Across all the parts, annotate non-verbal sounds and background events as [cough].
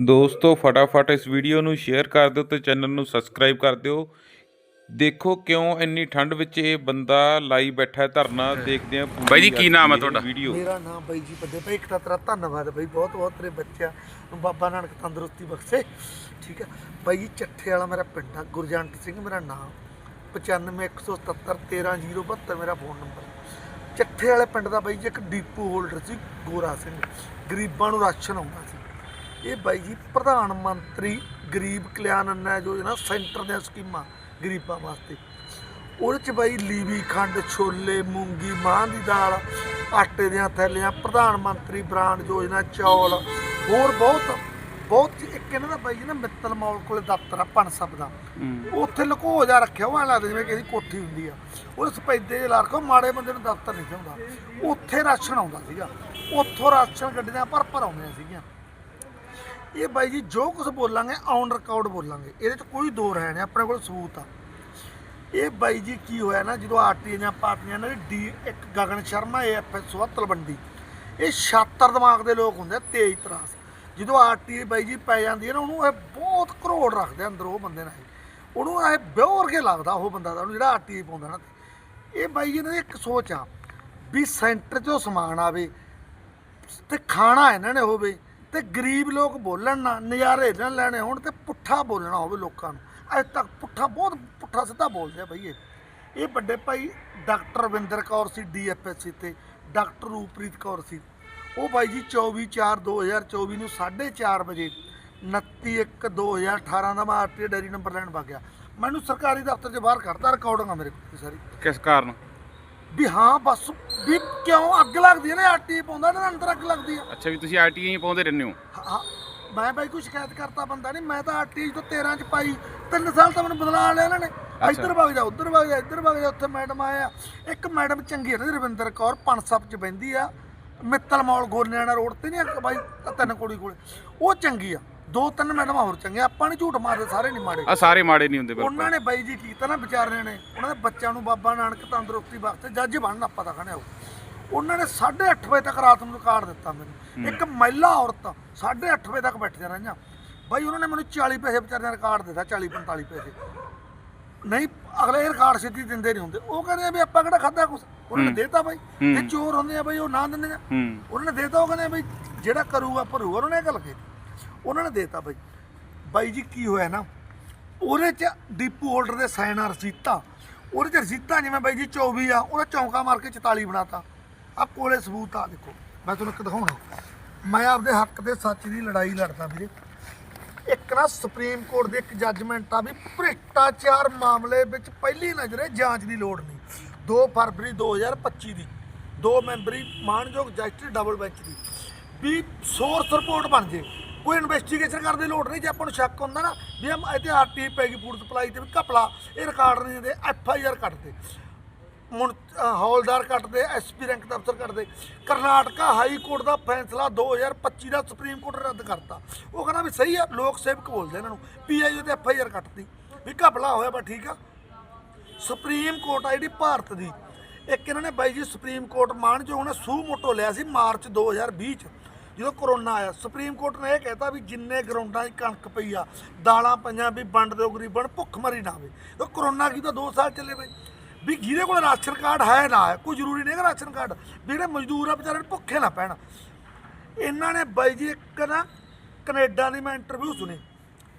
ਦੋਸਤੋ ਫਟਾਫਟ ਇਸ ਵੀਡੀਓ ਨੂੰ ਸ਼ੇਅਰ ਕਰ ਦਿਓ ਤੇ ਚੈਨਲ ਨੂੰ ਸਬਸਕ੍ਰਾਈਬ ਕਰ ਦਿਓ। ਦੇਖੋ ਕਿਉਂ ਇੰਨੀ ਠੰਡ ਵਿੱਚ ਇਹ ਬੰਦਾ ਲਾਈ ਬੈਠਾ ਹੈ ਧਰਨਾ ਦੇਖਦੇ ਆ ਬਾਈ ਜੀ, ਕੀ ਨਾਮ ਹੈ ਤੁਹਾਡਾ? ਵੀਡੀਓ। ਮੇਰਾ ਨਾਮ ਬਾਈ ਜੀ ਵੱਡੇ ਭਾਈ ਇੱਕ ਤਾਂ ਤੇਰਾ ਧੰਨਵਾਦ ਬਾਈ ਬਹੁਤ ਬਹੁਤ ਤੇਰੇ ਬੱਚਿਆਂ ਨੂੰ ਬਾਬਾ ਨਾਨਕ ਤੰਦਰੁਸਤੀ ਬਖਸ਼ੇ ਠੀਕ ਹੈ। ਬਾਈ ਜੀ ਚੱਠੇ ਵਾਲਾ ਮੇਰਾ ਪਿੰਡ ਆ ਗੁਰਜੰਟ ਸਿੰਘ ਮੇਰਾ ਨਾਮ 9517 13072 ਮੇਰਾ ਫੋਨ ਨੰਬਰ ਚੱਠੇ ਵਾਲੇ ਪਿੰਡ ਦਾ ਬਾਈ ਜੀ ਇੱਕ ਡੀਪੂ ਹੋਲਡਰ ਸੀ ਗੋਰਾ ਸਿੰਘ ਗਰੀਬਾਂ ਨੂੰ ਰਾਸ਼ਨ ਆਉਂਦਾ ਸੀ। ਇਹ ਬਾਈ ਜੀ ਪ੍ਰਧਾਨ ਮੰਤਰੀ ਗਰੀਬ ਕਲਿਆਣ ਅੰਨ ਯੋਜਨਾ ਸੈਂਟਰ ਦੀਆਂ ਸਕੀਮਾਂ ਗਰੀਬਾਂ ਵਾਸਤੇ। ਉਹਦੇ ਚ ਬਾਈ ਲੀਵੀ ਖੰਡ ਛੋਲੇ ਮੂੰਗੀ ਮਾਂ ਦੀ ਦਾਲ ਆਟੇ ਦੀਆਂ ਥੈਲੀਆਂ ਪ੍ਰਧਾਨ ਮੰਤਰੀ ਬ੍ਰਾਂਡ ਯੋਜਨਾ ਚੌਲ ਹੋਰ ਬਹੁਤ ਬਹੁਤ ਇੱਕ ਇਹਨਾਂ ਦਾ ਬਾਈ ਜੀ ਨਾ ਮਿੱਤਲ ਮੌਲ ਕੋਲੇ ਦਫ਼ਤਰ ਆ ਪਨਸਬ ਦਾ। ਉੱਥੇ ਲੁਕੋ ਜਾ ਰੱਖਿਆ ਉਹ ਐਂ ਲੱਗਦਾ ਜਿਵੇਂ ਕਿਸੇ ਕੋਠੀ ਹੁੰਦੀ ਆ। ਉਹ ਸਪੈਦੇ ਜਿਹੇ ਲਾ ਰੱਖੋ ਮਾੜੇ ਬੰਦੇ ਨੂੰ ਦਫ਼ਤਰ ਨਹੀਂ ਹੁੰਦਾ ਉੱਥੇ ਰਾਸ਼ਨ ਆਉਂਦਾ ਸੀਗਾ। ਉੱਥੋਂ ਰਾਸ਼ਨ ਗੱਡੀਆਂ ਭਰ ਭਰ ਆਉਂਦੀਆਂ ਸੀਗੀਆਂ। ਇਹ ਬਾਈ ਜੀ, ਜੋ ਕੁਝ ਬੋਲਾਂਗੇ ਔਨ ਰਿਕਾਰਡ ਬੋਲਾਂਗੇ। ਇਹਦੇ ਚ ਕੋਈ ਦੋ ਰਹਿ ਨਹੀਂ ਆਪਣੇ ਕੋਲ ਸਬੂਤ ਆ। ਇਹ ਬਾਈ ਜੀ ਕੀ ਹੋਇਆ ਨਾ, ਜਦੋਂ ਆਰਟੀ ਜਾਂ ਪਾਰਟੀਆਂ ਨੇ ਡੀ, ਇੱਕ ਗਗਨ ਸ਼ਰਮਾ ਏਐਫਐਸ ਸਵਾ ਤਲਵੰਡੀ ਇਹ ਛਾਤਰ ਦਿਮਾਗ ਦੇ ਲੋਕ ਹੁੰਦੇ ਆ, ਤੇਜ਼ ਤਰਾਸ। ਜਦੋਂ ਆਰਟੀ ਬਾਈ ਜੀ ਪੈ ਜਾਂਦੀ ਹੈ ਨਾ, ਉਹਨੂੰ ਇਹ ਬਹੁਤ ਕਰੋੜ ਰੱਖਦੇ ਅੰਦਰ ਉਹ ਬੰਦੇ ਨਾਲ ਉਹਨੂੰ ਇਹ ਬਿਓਰ ਕੇ ਲੱਗਦਾ, ਉਹ ਬੰਦਾ ਦਾ ਉਹਨੂੰ ਜਿਹੜਾ ਆਰਟੀ ਪਾਉਂਦਾ ਨਾ ਇਹ ਬਾਈ ਜੀ ਨੇ ਇੱਕ ਸੋਚ ਆ, ਵੀ ਸੈਂਟਰ 'ਚੋਂ ਸਮਾਨ ਆਵੇ ਤੇ ਖਾਣਾ ਇਹਨਾਂ ਨੇ ਹੋਵੇ। ਤੇ ਗਰੀਬ ਲੋਕ ਬੋਲਣ ਨਾ, ਨਜ਼ਾਰੇ ਨਾ ਲੈਣੇ ਹੋਣ ਤੇ ਪੁੱਠਾ ਬੋਲਣਾ ਹੋਵੇ ਲੋਕਾਂ ਨੂੰ। ਅੱਜ ਤੱਕ ਪੁੱਠਾ, ਬਹੁਤ ਪੁੱਠਾ ਸਿੱਧਾ ਬੋਲਦੇ ਆ ਬਈ ਇਹ। ਇਹ ਵੱਡੇ ਭਾਈ ਡਾਕਟਰ ਰਵਿੰਦਰ ਕੌਰ ਸੀ ਡੀਐਫਐਸਸੀ ਤੇ, ਡਾਕਟਰ ਰੂਪ੍ਰੀਤ ਕੌਰ ਸੀ। ਉਹ ਬਾਈ ਜੀ 24 4 2024 ਨੂੰ 4:30 ਵਜੇ 29 1 2018 ਦਾ ਮੈਂ ਆਰਟੀ ਡੈਰੀ ਨੰਬਰ ਲੈਣ ਵਗ ਗਿਆ। ਮੈਨੂੰ ਸਰਕਾਰੀ ਦਫ਼ਤਰ 'ਚ ਬਾਹਰ ਕਰਦਾ ਰਿਕਾਰਡਿੰਗ ਆ ਮੇਰੇ ਕੋਲ ਸਾਰੀ। ਕਿਸ ਕਾਰਨ? ਵੀ ਹਾਂ ਬਸ ਵੀ ਕਿਉਂ ਅੱਗ ਲੱਗਦੀ ਹੈ ਨਾ ਆਰਟੀ ਪਾਉਂਦਾ ਦੇ ਅੰਦਰ ਅੱਗ ਲੱਗਦੀ ਆ ਅੱਛਾ ਵੀ ਤੁਸੀਂ ਆਰਟੀਆਈ ਪਾਉਂਦੇ ਰਹਿੰਦੇ ਹੋ? ਹਾਂ ਮੈਂ ਬਾਈ ਕੋਈ ਸ਼ਿਕਾਇਤ ਕਰਤਾ ਬੰਦਾ ਨਹੀਂ ਮੈਂ ਤਾਂ ਆਰਟੀ ਤੋਂ 13 ਚ ਪਾਈ ਤਿੰਨ ਸਾਲ ਤਾਂ ਮੈਨੂੰ ਬਦਲਾ ਲਿਆ ਇਹਨਾਂ ਨੇ। ਇੱਧਰ ਵਗ ਜਾ ਉੱਧਰ ਵਗ ਜਾ ਇੱਧਰ ਵਗ ਜਾ ਉੱਥੇ ਮੈਡਮ ਆਇਆ ਇੱਕ ਮੈਡਮ ਚੰਗੀ ਹੈ ਨਾ ਰਵਿੰਦਰ ਕੌਰ ਪਨਸਪ ਚ ਬੈੰਦੀ ਆ। ਮਿੱਤਲ ਮੌਲ ਗੋਨਿਆਣਾ ਰੋਡ ਤੇ ਨਹੀਂ ਆ ਬਾਈ ਤਿੰਨ ਕੋੜੀ ਕੋਲੇ। ਉਹ ਚੰਗੀ ਆ। ਦੋ ਤਿੰਨ ਮੈਡਮਾਂ ਹੋਰ ਚੰਗੀਆਂ ਆਪਾਂ ਨਹੀਂ ਝੂਠ ਮਾਰਦੇ ਸਾਰੇ ਨਹੀਂ ਮਾੜੇ। ਆ ਸਾਰੇ ਮਾੜੇ ਨਹੀਂ ਹੁੰਦੇ ਬਿਲਕੁਲ। ਉਹਨਾਂ ਨੇ ਬਾਈ ਜੀ ਕੀਤਾ ਨਾ ਵਿਚਾਰਿਆਂ ਨੇ। ਉਹਨਾਂ ਦੇ ਬੱਚਿਆਂ ਨੂੰ ਬਾਬਾ ਨਾਨਕ ਤੰਦਰੁਸਤੀ ਬਖਸ਼ੇ ਜੱਜ ਬਣਨ ਆਪਾਂ ਤਾਂ ਕਹਣੇ ਉਹਨਾਂ ਨੇ 8:30 ਵਜੇ ਤੱਕ ਰਾਤ ਨੂੰ ਰਿਕਾਰਡ ਦਿੱਤਾ ਮੈਨੂੰ। ਇੱਕ ਮਹਿਲਾ ਔਰਤ 8:30 ਵਜੇ ਤੱਕ ਬੈਠੀਆਂ ਰਹੀਆਂ। ਬਾਈ ਉਹਨਾਂ ਨੇ ਮੈਨੂੰ 40 ਪੈਸੇ ਵਿਚਾਰਿਆਂ ਰਿਕਾਰਡ ਦਿੱਤਾ 40 45 ਪੈਸੇ। ਨਹੀਂ ਅਗਲੇ ਰਿਕਾਰਡ ਸਿੱਧੀ ਦਿੰਦੇ ਨਹੀਂ ਹੁੰਦੇ। ਉਹ ਕਹਿੰਦੇ ਆ ਵੀ ਆਪਾਂ ਕਿਹੜਾ ਖਾਦਾ ਕੁਛ? ਉਹਨਾਂ ਨੇ ਦੇਤਾ ਬਾਈ। ਇਹ ਚੋਰ ਹੁੰਦੇ ਆ ਬਾਈ ਉਹ ਨਾ ਦਿੰਦੇ ਆ। ਉਹਨਾਂ ਨੇ ਦੇਤਾ ਉਹ ਕਹਿੰਦੇ ਬਈ ਜਿਹੜਾ ਕਰੂਗਾ ਭਰੂਗਾ ਉਹਨਾਂ ਨੇ ਗੱਲ ਕਹੀ ਉਹਨਾਂ ਨੇ ਦੇਤਾ ਬਾਈ। ਬਾਈ ਜੀ, ਕੀ ਹੋਇਆ ਨਾ? ਉਹਦੇ ਚ ਡੀਪੂ ਹੋਲਡਰ ਦੇ ਸਾਈਨ ਆ ਰਸੀਤਾਂ। ਉਹਦੇ ਚ ਰਸੀਤਾਂ ਜਿਵੇਂ ਬਾਈ ਜੀ 24 ਆ, ਉਹਦਾ ਚੌਂਕਾ ਮਾਰ ਕੇ 44 ਬਣਾਤਾ। ਆ ਕੋਲੇ ਸਬੂਤ ਆ, ਦੇਖੋ। ਮੈਂ ਤੁਹਾਨੂੰ ਇੱਕ ਦਿਖਾਉਣਾ। ਮੈਂ ਆਪਦੇ ਹੱਕ ਤੇ ਸੱਚ ਦੀ ਲੜਾਈ ਲੜਦਾ ਵੀਰੇ। ਇੱਕ ਨਾ ਸੁਪਰੀਮ ਕੋਰਟ ਦੇ ਇੱਕ ਜੱਜਮੈਂਟ ਆ ਵੀ ਭ੍ਰਿਸ਼ਟਾਚਾਰ ਮਾਮਲੇ ਵਿੱਚ ਪਹਿਲੀ ਨਜ਼ਰੇ ਜਾਂਚ ਦੀ ਲੋੜ ਨਹੀਂ। 2 ਫਰਵਰੀ 2025 ਦੀ। ਦੋ ਮੈਂਬਰੀ ਮਾਨਯੋਗ ਜਸਟਿਸ ਡਬਲ ਬੈਂਚ ਦੀ। ਵੀ ਸੋਰਸ ਰਿਪੋਰਟ ਬਣ ਜੇ। ਕੋਈ ਇਨਵੈਸਟੀਗੇਸ਼ਨ ਕਰਨ ਦੀ ਲੋੜ ਨਹੀਂ ਜੇ ਆਪਾਂ ਨੂੰ ਸ਼ੱਕ ਹੁੰਦਾ ਨਾ ਵੀ ਹਮ ਇੱਥੇ ਆਰਟੀ ਪੈਗੀ ਫੂਡ ਸਪਲਾਈ ਤੇ ਵੀ ਘਪਲਾ ਇਹ ਰਿਕਾਰਡ ਨਹੀਂ ਦਿੰਦੇ ਐਫ ਆਈ ਆਰ ਕੱਟਦੇ। ਮੁਨ ਅ, ਹੌਲਦਾਰ ਕੱਟਦੇ ਐਸਪੀ ਰੈਂਕ ਦਾ ਅਫਸਰ ਕੱਟਦੇ। ਕਰਨਾਟਕਾ ਹਾਈ ਕੋਰਟ ਦਾ ਫੈਸਲਾ 2025 ਦਾ ਸੁਪਰੀਮ ਕੋਰਟ ਰੱਦ ਕਰਤਾ। ਉਹ ਕਹਿੰਦਾ ਵੀ ਸਹੀ ਆ ਲੋਕ ਸੇਵਕ ਬੋਲਦੇ ਇਹਨਾਂ ਨੂੰ। ਪੀਆਈਓ ਤੇ ਐਫਆਈਆਰ ਕੱਟਦੀ ਵੀ ਘਪਲਾ ਹੋਇਆ ਬਾ ਠੀਕ ਆ। ਸੁਪਰੀਮ ਕੋਰਟ ਆ ਜਿਹੜੀ ਭਾਰਤ ਦੀ। ਇੱਕ ਇਹਨਾਂ ਨੇ ਬਾਈ ਜੀ ਸੁਪਰੀਮ ਕੋਰਟ ਮਾਨ ਜੋ ਉਹਨੇ ਸੂ ਮੋਟੋ ਲਿਆ ਸੀ ਮਾਰਚ 2020 ਚ। ਜਦੋਂ ਕਰੋਨਾ ਆਇਆ ਸੁਪਰੀਮ ਕੋਰਟ ਨੇ ਇਹ ਕਹਿਤਾ ਵੀ ਜਿੰਨੇ ਗਰਾਊਂਡਾਂ 'ਚ ਕਣਕ ਪਈ ਆ, ਦਾਲਾਂ ਪਈਆਂ ਵੀ ਵੰਡ ਦਿਓ ਗਰੀਬਾਂ ਨੂੰ, ਭੁੱਖ ਮਰੀ ਨਾ ਹੋਵੇ। ਉਹ ਕਰੋਨਾ ਕੀ ਤਾਂ 2 ਸਾਲ ਚੱਲੇ ਬਈ ਵੀ ਜਿਹਦੇ ਕੋਲ ਰਾਸ਼ਨ ਕਾਰਡ ਹੈ ਨਾ ਹੈ ਕੋਈ ਜ਼ਰੂਰੀ ਨਹੀਂ ਕਿ ਰਾਸ਼ਨ ਕਾਰਡ। ਵੀ ਜਿਹੜੇ ਮਜ਼ਦੂਰ ਆ ਵਿਚਾਰੇ ਭੁੱਖੇ ਨਾ ਪੈਣ। ਇਹਨਾਂ ਨੇ ਬਾਈ ਜੀ ਇੱਕ ਨਾ ਕੈਨੇਡਾ ਦੀ ਮੈਂ ਇੰਟਰਵਿਊ ਸੁਣੀ।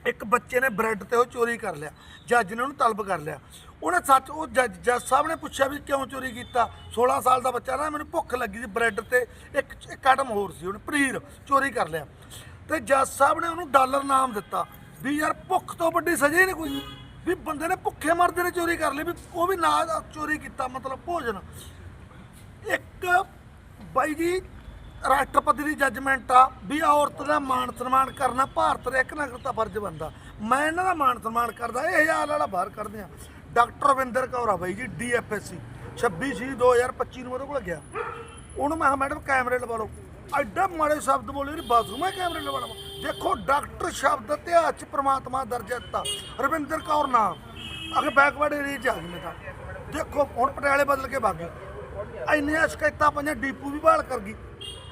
ਇੱਕ ਬੱਚੇ ਨੇ ਬ੍ਰੈਡ ਤੇ ਉਹ ਚੋਰੀ ਕਰ ਲਿਆ, ਜੱਜ ਨੇ ਉਹਨੂੰ ਤਲਬ ਕਰ ਲਿਆ। ਉਹਨੇ ਸੱਚ, ਉਹ ਜੱਜ ਜੱਜ ਸਾਹਿਬ ਨੇ ਪੁੱਛਿਆ ਵੀ ਕਿਉਂ ਚੋਰੀ ਕੀਤਾ? 16 ਸਾਲ ਦਾ ਬੱਚਾ ਨਾ, ਮੈਨੂੰ ਭੁੱਖ ਲੱਗੀ ਸੀ ਬ੍ਰੈਡ ਤੇ, ਇੱਕ ਇੱਕ ਆਟਮ ਹੋਰ ਸੀ ਉਹਨੇ, ਪਨੀਰ ਚੋਰੀ ਕਰ ਲਿਆ। ਤੇ ਜੱਜ ਸਾਹਿਬ ਨੇ ਉਹਨੂੰ ਡਾਲਰ ਨਾਮ ਦਿੱਤਾ ਵੀ ਯਾਰ ਭੁੱਖ ਤੋਂ ਵੱਡੀ ਸਜ਼ਾ ਨਹੀਂ ਕੋਈ। ਵੀ ਬੰਦੇ ਨੇ ਭੁੱਖੇ ਮਰਦੇ ਨੇ ਚੋਰੀ ਕਰ ਲਈ, ਵੀ ਉਹ ਵੀ ਨਾ ਚੋਰੀ ਕੀਤਾ, ਮਤਲਬ ਭੋਜਨ। ਇੱਕ ਬਾਈ ਜੀ ਰਾਸ਼ਟਰਪਤੀ ਦੀ ਜੱਜਮੈਂਟ ਆ ਵੀ ਔਰਤ ਦਾ ਮਾਣ ਸਨਮਾਨ ਕਰਨਾ ਭਾਰਤ ਦਾ ਇੱਕ ਨਾਗਰਿਕ ਦਾ ਫਰਜ਼ ਬਣਦਾ। ਮੈਂ ਇਹਨਾਂ ਦਾ ਮਾਣ ਸਨਮਾਨ ਕਰਦਾ, ਇਹ ਹਜ਼ਾਰ ਵਾਲਾ ਬਾਹਰ ਕਰਦੇ ਆ। ਡਾਕਟਰ ਰਵਿੰਦਰ ਕੌਰ ਆ ਬਾਈ ਜੀ ਡੀਐਫਐਸਸੀ 26 ਸੀ 2025 ਨੂੰ ਉਹਦੇ ਕੋਲ ਗਿਆ। ਉਹਨੂੰ ਮੈਂ ਕਿਹਾ, ਮੈਡਮ, ਕੈਮਰੇ ਲਵਾ ਲਓ। ਐਡਾ ਮਾੜੇ ਸ਼ਬਦ ਬੋਲੇ ਨਹੀਂ ਬਾਥਰੂਮ ਹੈ ਕੈਮਰੇ ਲਵਾ ਲਵਾਂ। ਦੇਖੋ, ਡਾਕਟਰ ਸ਼ਬਦ ਇਤਿਹਾਸ ਚ ਪ੍ਰਮਾਤਮਾ ਦਰਜਾ ਦਿੱਤਾ। ਰਵਿੰਦਰ ਕੌਰ ਨਾਮ ਅਗੇ ਬੈਕਵਰਡ ਏਰੀਆ ਚ ਆ ਗਈ ਮੈਂ ਤਾਂ। ਦੇਖੋ, ਹੁਣ ਪਟਿਆਲੇ ਬਦਲ ਕੇ ਭਾਗੀ ਇੰਨੀਆਂ ਸ਼ਿਕਾਇਤਾਂ ਪਈਆਂ, ਡੀਪੂ ਵੀ ਬਹਾਲ ਕਰ ਗਈ।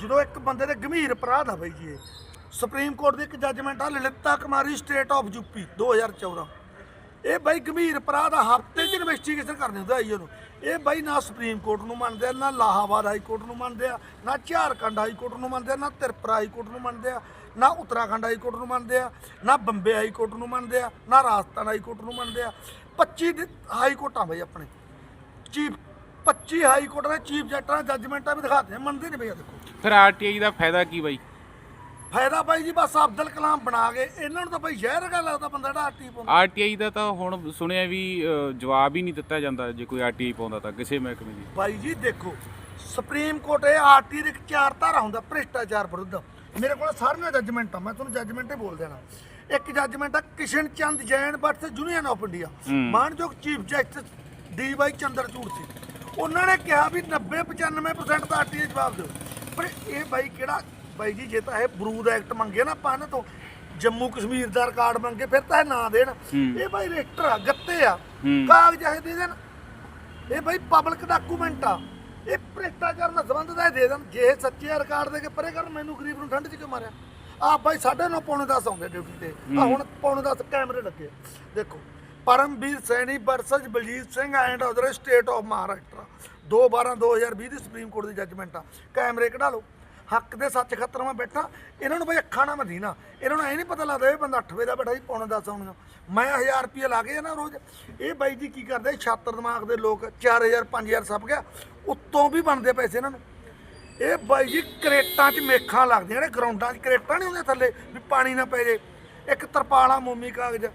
ਜਦੋਂ ਇੱਕ ਬੰਦੇ ਦੇ ਗੰਭੀਰ ਅਪਰਾਧ ਆ ਬਾਈ ਜੀ ਇਹ ਸੁਪਰੀਮ ਕੋਰਟ ਦੀ ਇੱਕ ਜੱਜਮੈਂਟ ਆ, Lalita Kumari state of UP 2014 ਇਹ ਬਾਈ ਗੰਭੀਰ ਅਪਰਾਧ ਆ, ਹਫ਼ਤੇ 'ਚ ਇਨਵੈਸਟੀਗੇਸ਼ਨ ਕਰਨੀ ਹੁੰਦਾ ਆਈ ਉਹਨੂੰ ਇਹ ਬਾਈ ਨਾ ਸੁਪਰੀਮ ਕੋਰਟ ਨੂੰ ਮੰਨਦੇ ਆ, ਨਾ ਲਾਹਾਬਾਦ ਹਾਈ ਕੋਰਟ ਨੂੰ ਮੰਨਦੇ ਆ, ਨਾ ਝਾਰਖੰਡ ਹਾਈ ਕੋਰਟ ਨੂੰ ਮੰਨਦੇ ਆ, ਨਾ ਤ੍ਰਿਪੁਰਾ ਹਾਈ ਕੋਰਟ ਨੂੰ ਮੰਨਦੇ ਆ, ਨਾ ਉੱਤਰਾਖੰਡ ਹਾਈ ਕੋਰਟ ਨੂੰ ਮੰਨਦੇ ਆ, ਨਾ ਬੰਬੇ ਹਾਈ ਕੋਰਟ ਨੂੰ ਮੰਨਦੇ ਆ, ਨਾ ਰਾਜਸਥਾਨ ਹਾਈ ਕੋਰਟ ਨੂੰ ਮੰਨਦੇ ਆ। 25 ਹਾਈ ਕੋਰਟਾਂ ਬਾਈ ਆਪਣੇ। ਚੀਫ 25 ਹਾਈ ਕੋਰਟ ਦੇ ਚੀਫ ਜੱਟਾਂ ਜੱਜਮੈਂਟਾਂ ਵੀ ਦਿਖਾਤੇ ਮੰਨਦੇ ਨਹੀਂ ਬਈ ਆ ਦੇਖੋ। ਫਿਰ ਆਰਟੀਆਈ ਦਾ ਫਾਇਦਾ ਕੀ ਬਾਈ? ਫਾਇਦਾ ਬਾਈ ਜੀ ਬਸ ਅਬਦੁਲ ਕਲਾਮ ਬਣਾ ਗਏ ਇਹਨਾਂ ਨੂੰ ਤਾਂ ਬਾਈ ਜ਼ਹਿਰ ਹੈਗਾ ਲੱਗਦਾ ਬੰਦਾ ਜਿਹੜਾ ਆਰਟੀ ਪਾਉਂਦਾ। ਆਰਟੀਆਈ ਦਾ ਤਾਂ ਹੁਣ ਸੁਣਿਆ ਵੀ ਅ, ਜਵਾਬ ਹੀ ਨਹੀਂ ਦਿੱਤਾ ਜਾਂਦਾ ਜੇ ਕੋਈ ਆਰਟੀਆਈ ਪਾਉਂਦਾ ਤਾਂ ਕਿਸੇ ਮਹਿਕਮੇ ਦੀ। ਬਾਈ ਜੀ ਦੇਖੋ ਸੁਪਰੀਮ ਕੋਰਟ ਇਹ ਆਰਟੀ ਦੇ ਇੱਕ ਚਾਰ ਧਾਰਾ ਹੁੰਦਾ ਭ੍ਰਿਸ਼ਟਾਚਾਰ ਵਿਰੁੱਧ। ਮੇਰੇ ਕੋਲ ਸਾਰੀਆਂ ਜੱਜਮੈਂਟਾਂ ਮੈਂ ਤੁਹਾਨੂੰ ਜੱਜਮੈਂਟ ਹੀ ਬੋਲ ਦੇਣਾ ਇੱਕ ਜੱਜਮੈਂਟ ਆ Kishan Chand Jain versus union of India. ਮਾਨਯੋਗ chief justice D Y Chandrachud ਸੀ ਉਹਨਾਂ ਨੇ ਕਿਹਾ ਵੀ 90 95% ਤਾਂ ਆਰਟੀ ਜਵਾਬ ਦਿਓ। ਪਰ ਇਹ ਬਾਈ ਕਿਹੜਾ? ਬਾਈ ਜੀ ਜੇ ਤਾਂ ਇਹ ਬਰੂਦ ਐਕਟ ਮੰਗੇ ਨਾ ਇਹਨਾਂ ਤੋਂ ਜੰਮੂ ਕਸ਼ਮੀਰ ਦਾ ਰਿਕਾਰਡ ਮੰਗੇ ਫਿਰ ਤਾਂ ਇਹ ਨਾ ਦੇਣ। ਇਹ ਬਾਈ ਰਜਿਸਟਰ ਆ ਗੱਤੇ ਆ। ਕਾਗਜ਼ ਇਹ ਦੇ ਦੇਣ। ਇਹ ਬਈ ਪਬਲਿਕ ਡਾਕੂਮੈਂਟ ਆ। ਇਹ ਭ੍ਰਿਸ਼ਟਾਚਾਰ ਨਾਲ ਸੰਬੰਧ ਦਾ ਇਹ ਦੇ ਦੇਣ। ਜੇ ਸੱਚੇ ਰਿਕਾਰਡ ਦੇ ਕੇ ਪਰੇ ਕਰਨ ਮੈਨੂੰ ਗਰੀਬ ਨੂੰ ਠੰਡ 'ਚ ਕਿਉਂ ਮਾਰਿਆ? ਆ ਬਾਈ ਸਾਢੇ ਨੌ ਪੌਣੇ 10 ਆਉਂਦੇ ਡਿਊਟੀ ਤੇ। ਆ ਹੁਣ ਪੌਣੇ 10 ਕੈਮਰੇ ਲੱਗੇ। ਦੇਖੋ Paramvir Saini versus Baljit Singh and other state of Maharashtra 2 12 2020 ਦੀ ਸੁਪਰੀਮ ਕੋਰਟ ਦੀ ਜੱਜਮੈਂਟ ਆ। ਕੈਮਰੇ ਕਢਾ ਲਓ। ਹੱਕ ਦੇ ਸੱਚ ਖਤਰ ਮੈਂ ਬੈਠਾ। ਇਹਨਾਂ ਨੂੰ ਬਈ ਅੱਖਾਂ ਨਾ ਮਦੀਨਾ ਇਹਨਾਂ ਨੂੰ ਐ ਨਹੀਂ ਪਤਾ ਲੱਗਦਾ ਇਹ ਬੰਦਾ 8 ਵਜੇ ਦਾ ਬੈਠਾ ਜੀ ਪੌਣੇ 10 ਆਉਣਾ ਮੈਂ 1000 ਰੁਪਏ ਲਾ ਕੇ ਨਾ ਰੋਜ਼। ਇਹ ਬਾਈ ਜੀ ਕੀ ਕਰਦੇ? ਛਾਤਰ ਦਿਮਾਗ ਦੇ ਲੋਕ 4000 5000 ਸਭ ਗਿਆ। ਉੱਤੋਂ ਵੀ ਬਣਦੇ ਪੈਸੇ ਇਹਨਾਂ ਨੂੰ। ਇਹ ਬਾਈ ਜੀ ਕਰੇਟਾਂ 'ਚ ਮੇਖਾਂ ਲੱਗਦੀਆਂ ਨੇ। ਗਰਾਊਂਡਾਂ 'ਚ ਕਰੇਟਾਂ ਨਹੀਂ ਹੁੰਦੀਆਂ ਥੱਲੇ, ਵੀ ਪਾਣੀ ਨਾ ਪੈ ਜੇ। ਇੱਕ ਤਰਪਾਲਾ, ਮੋਮੀ ਕਾਗਜ਼।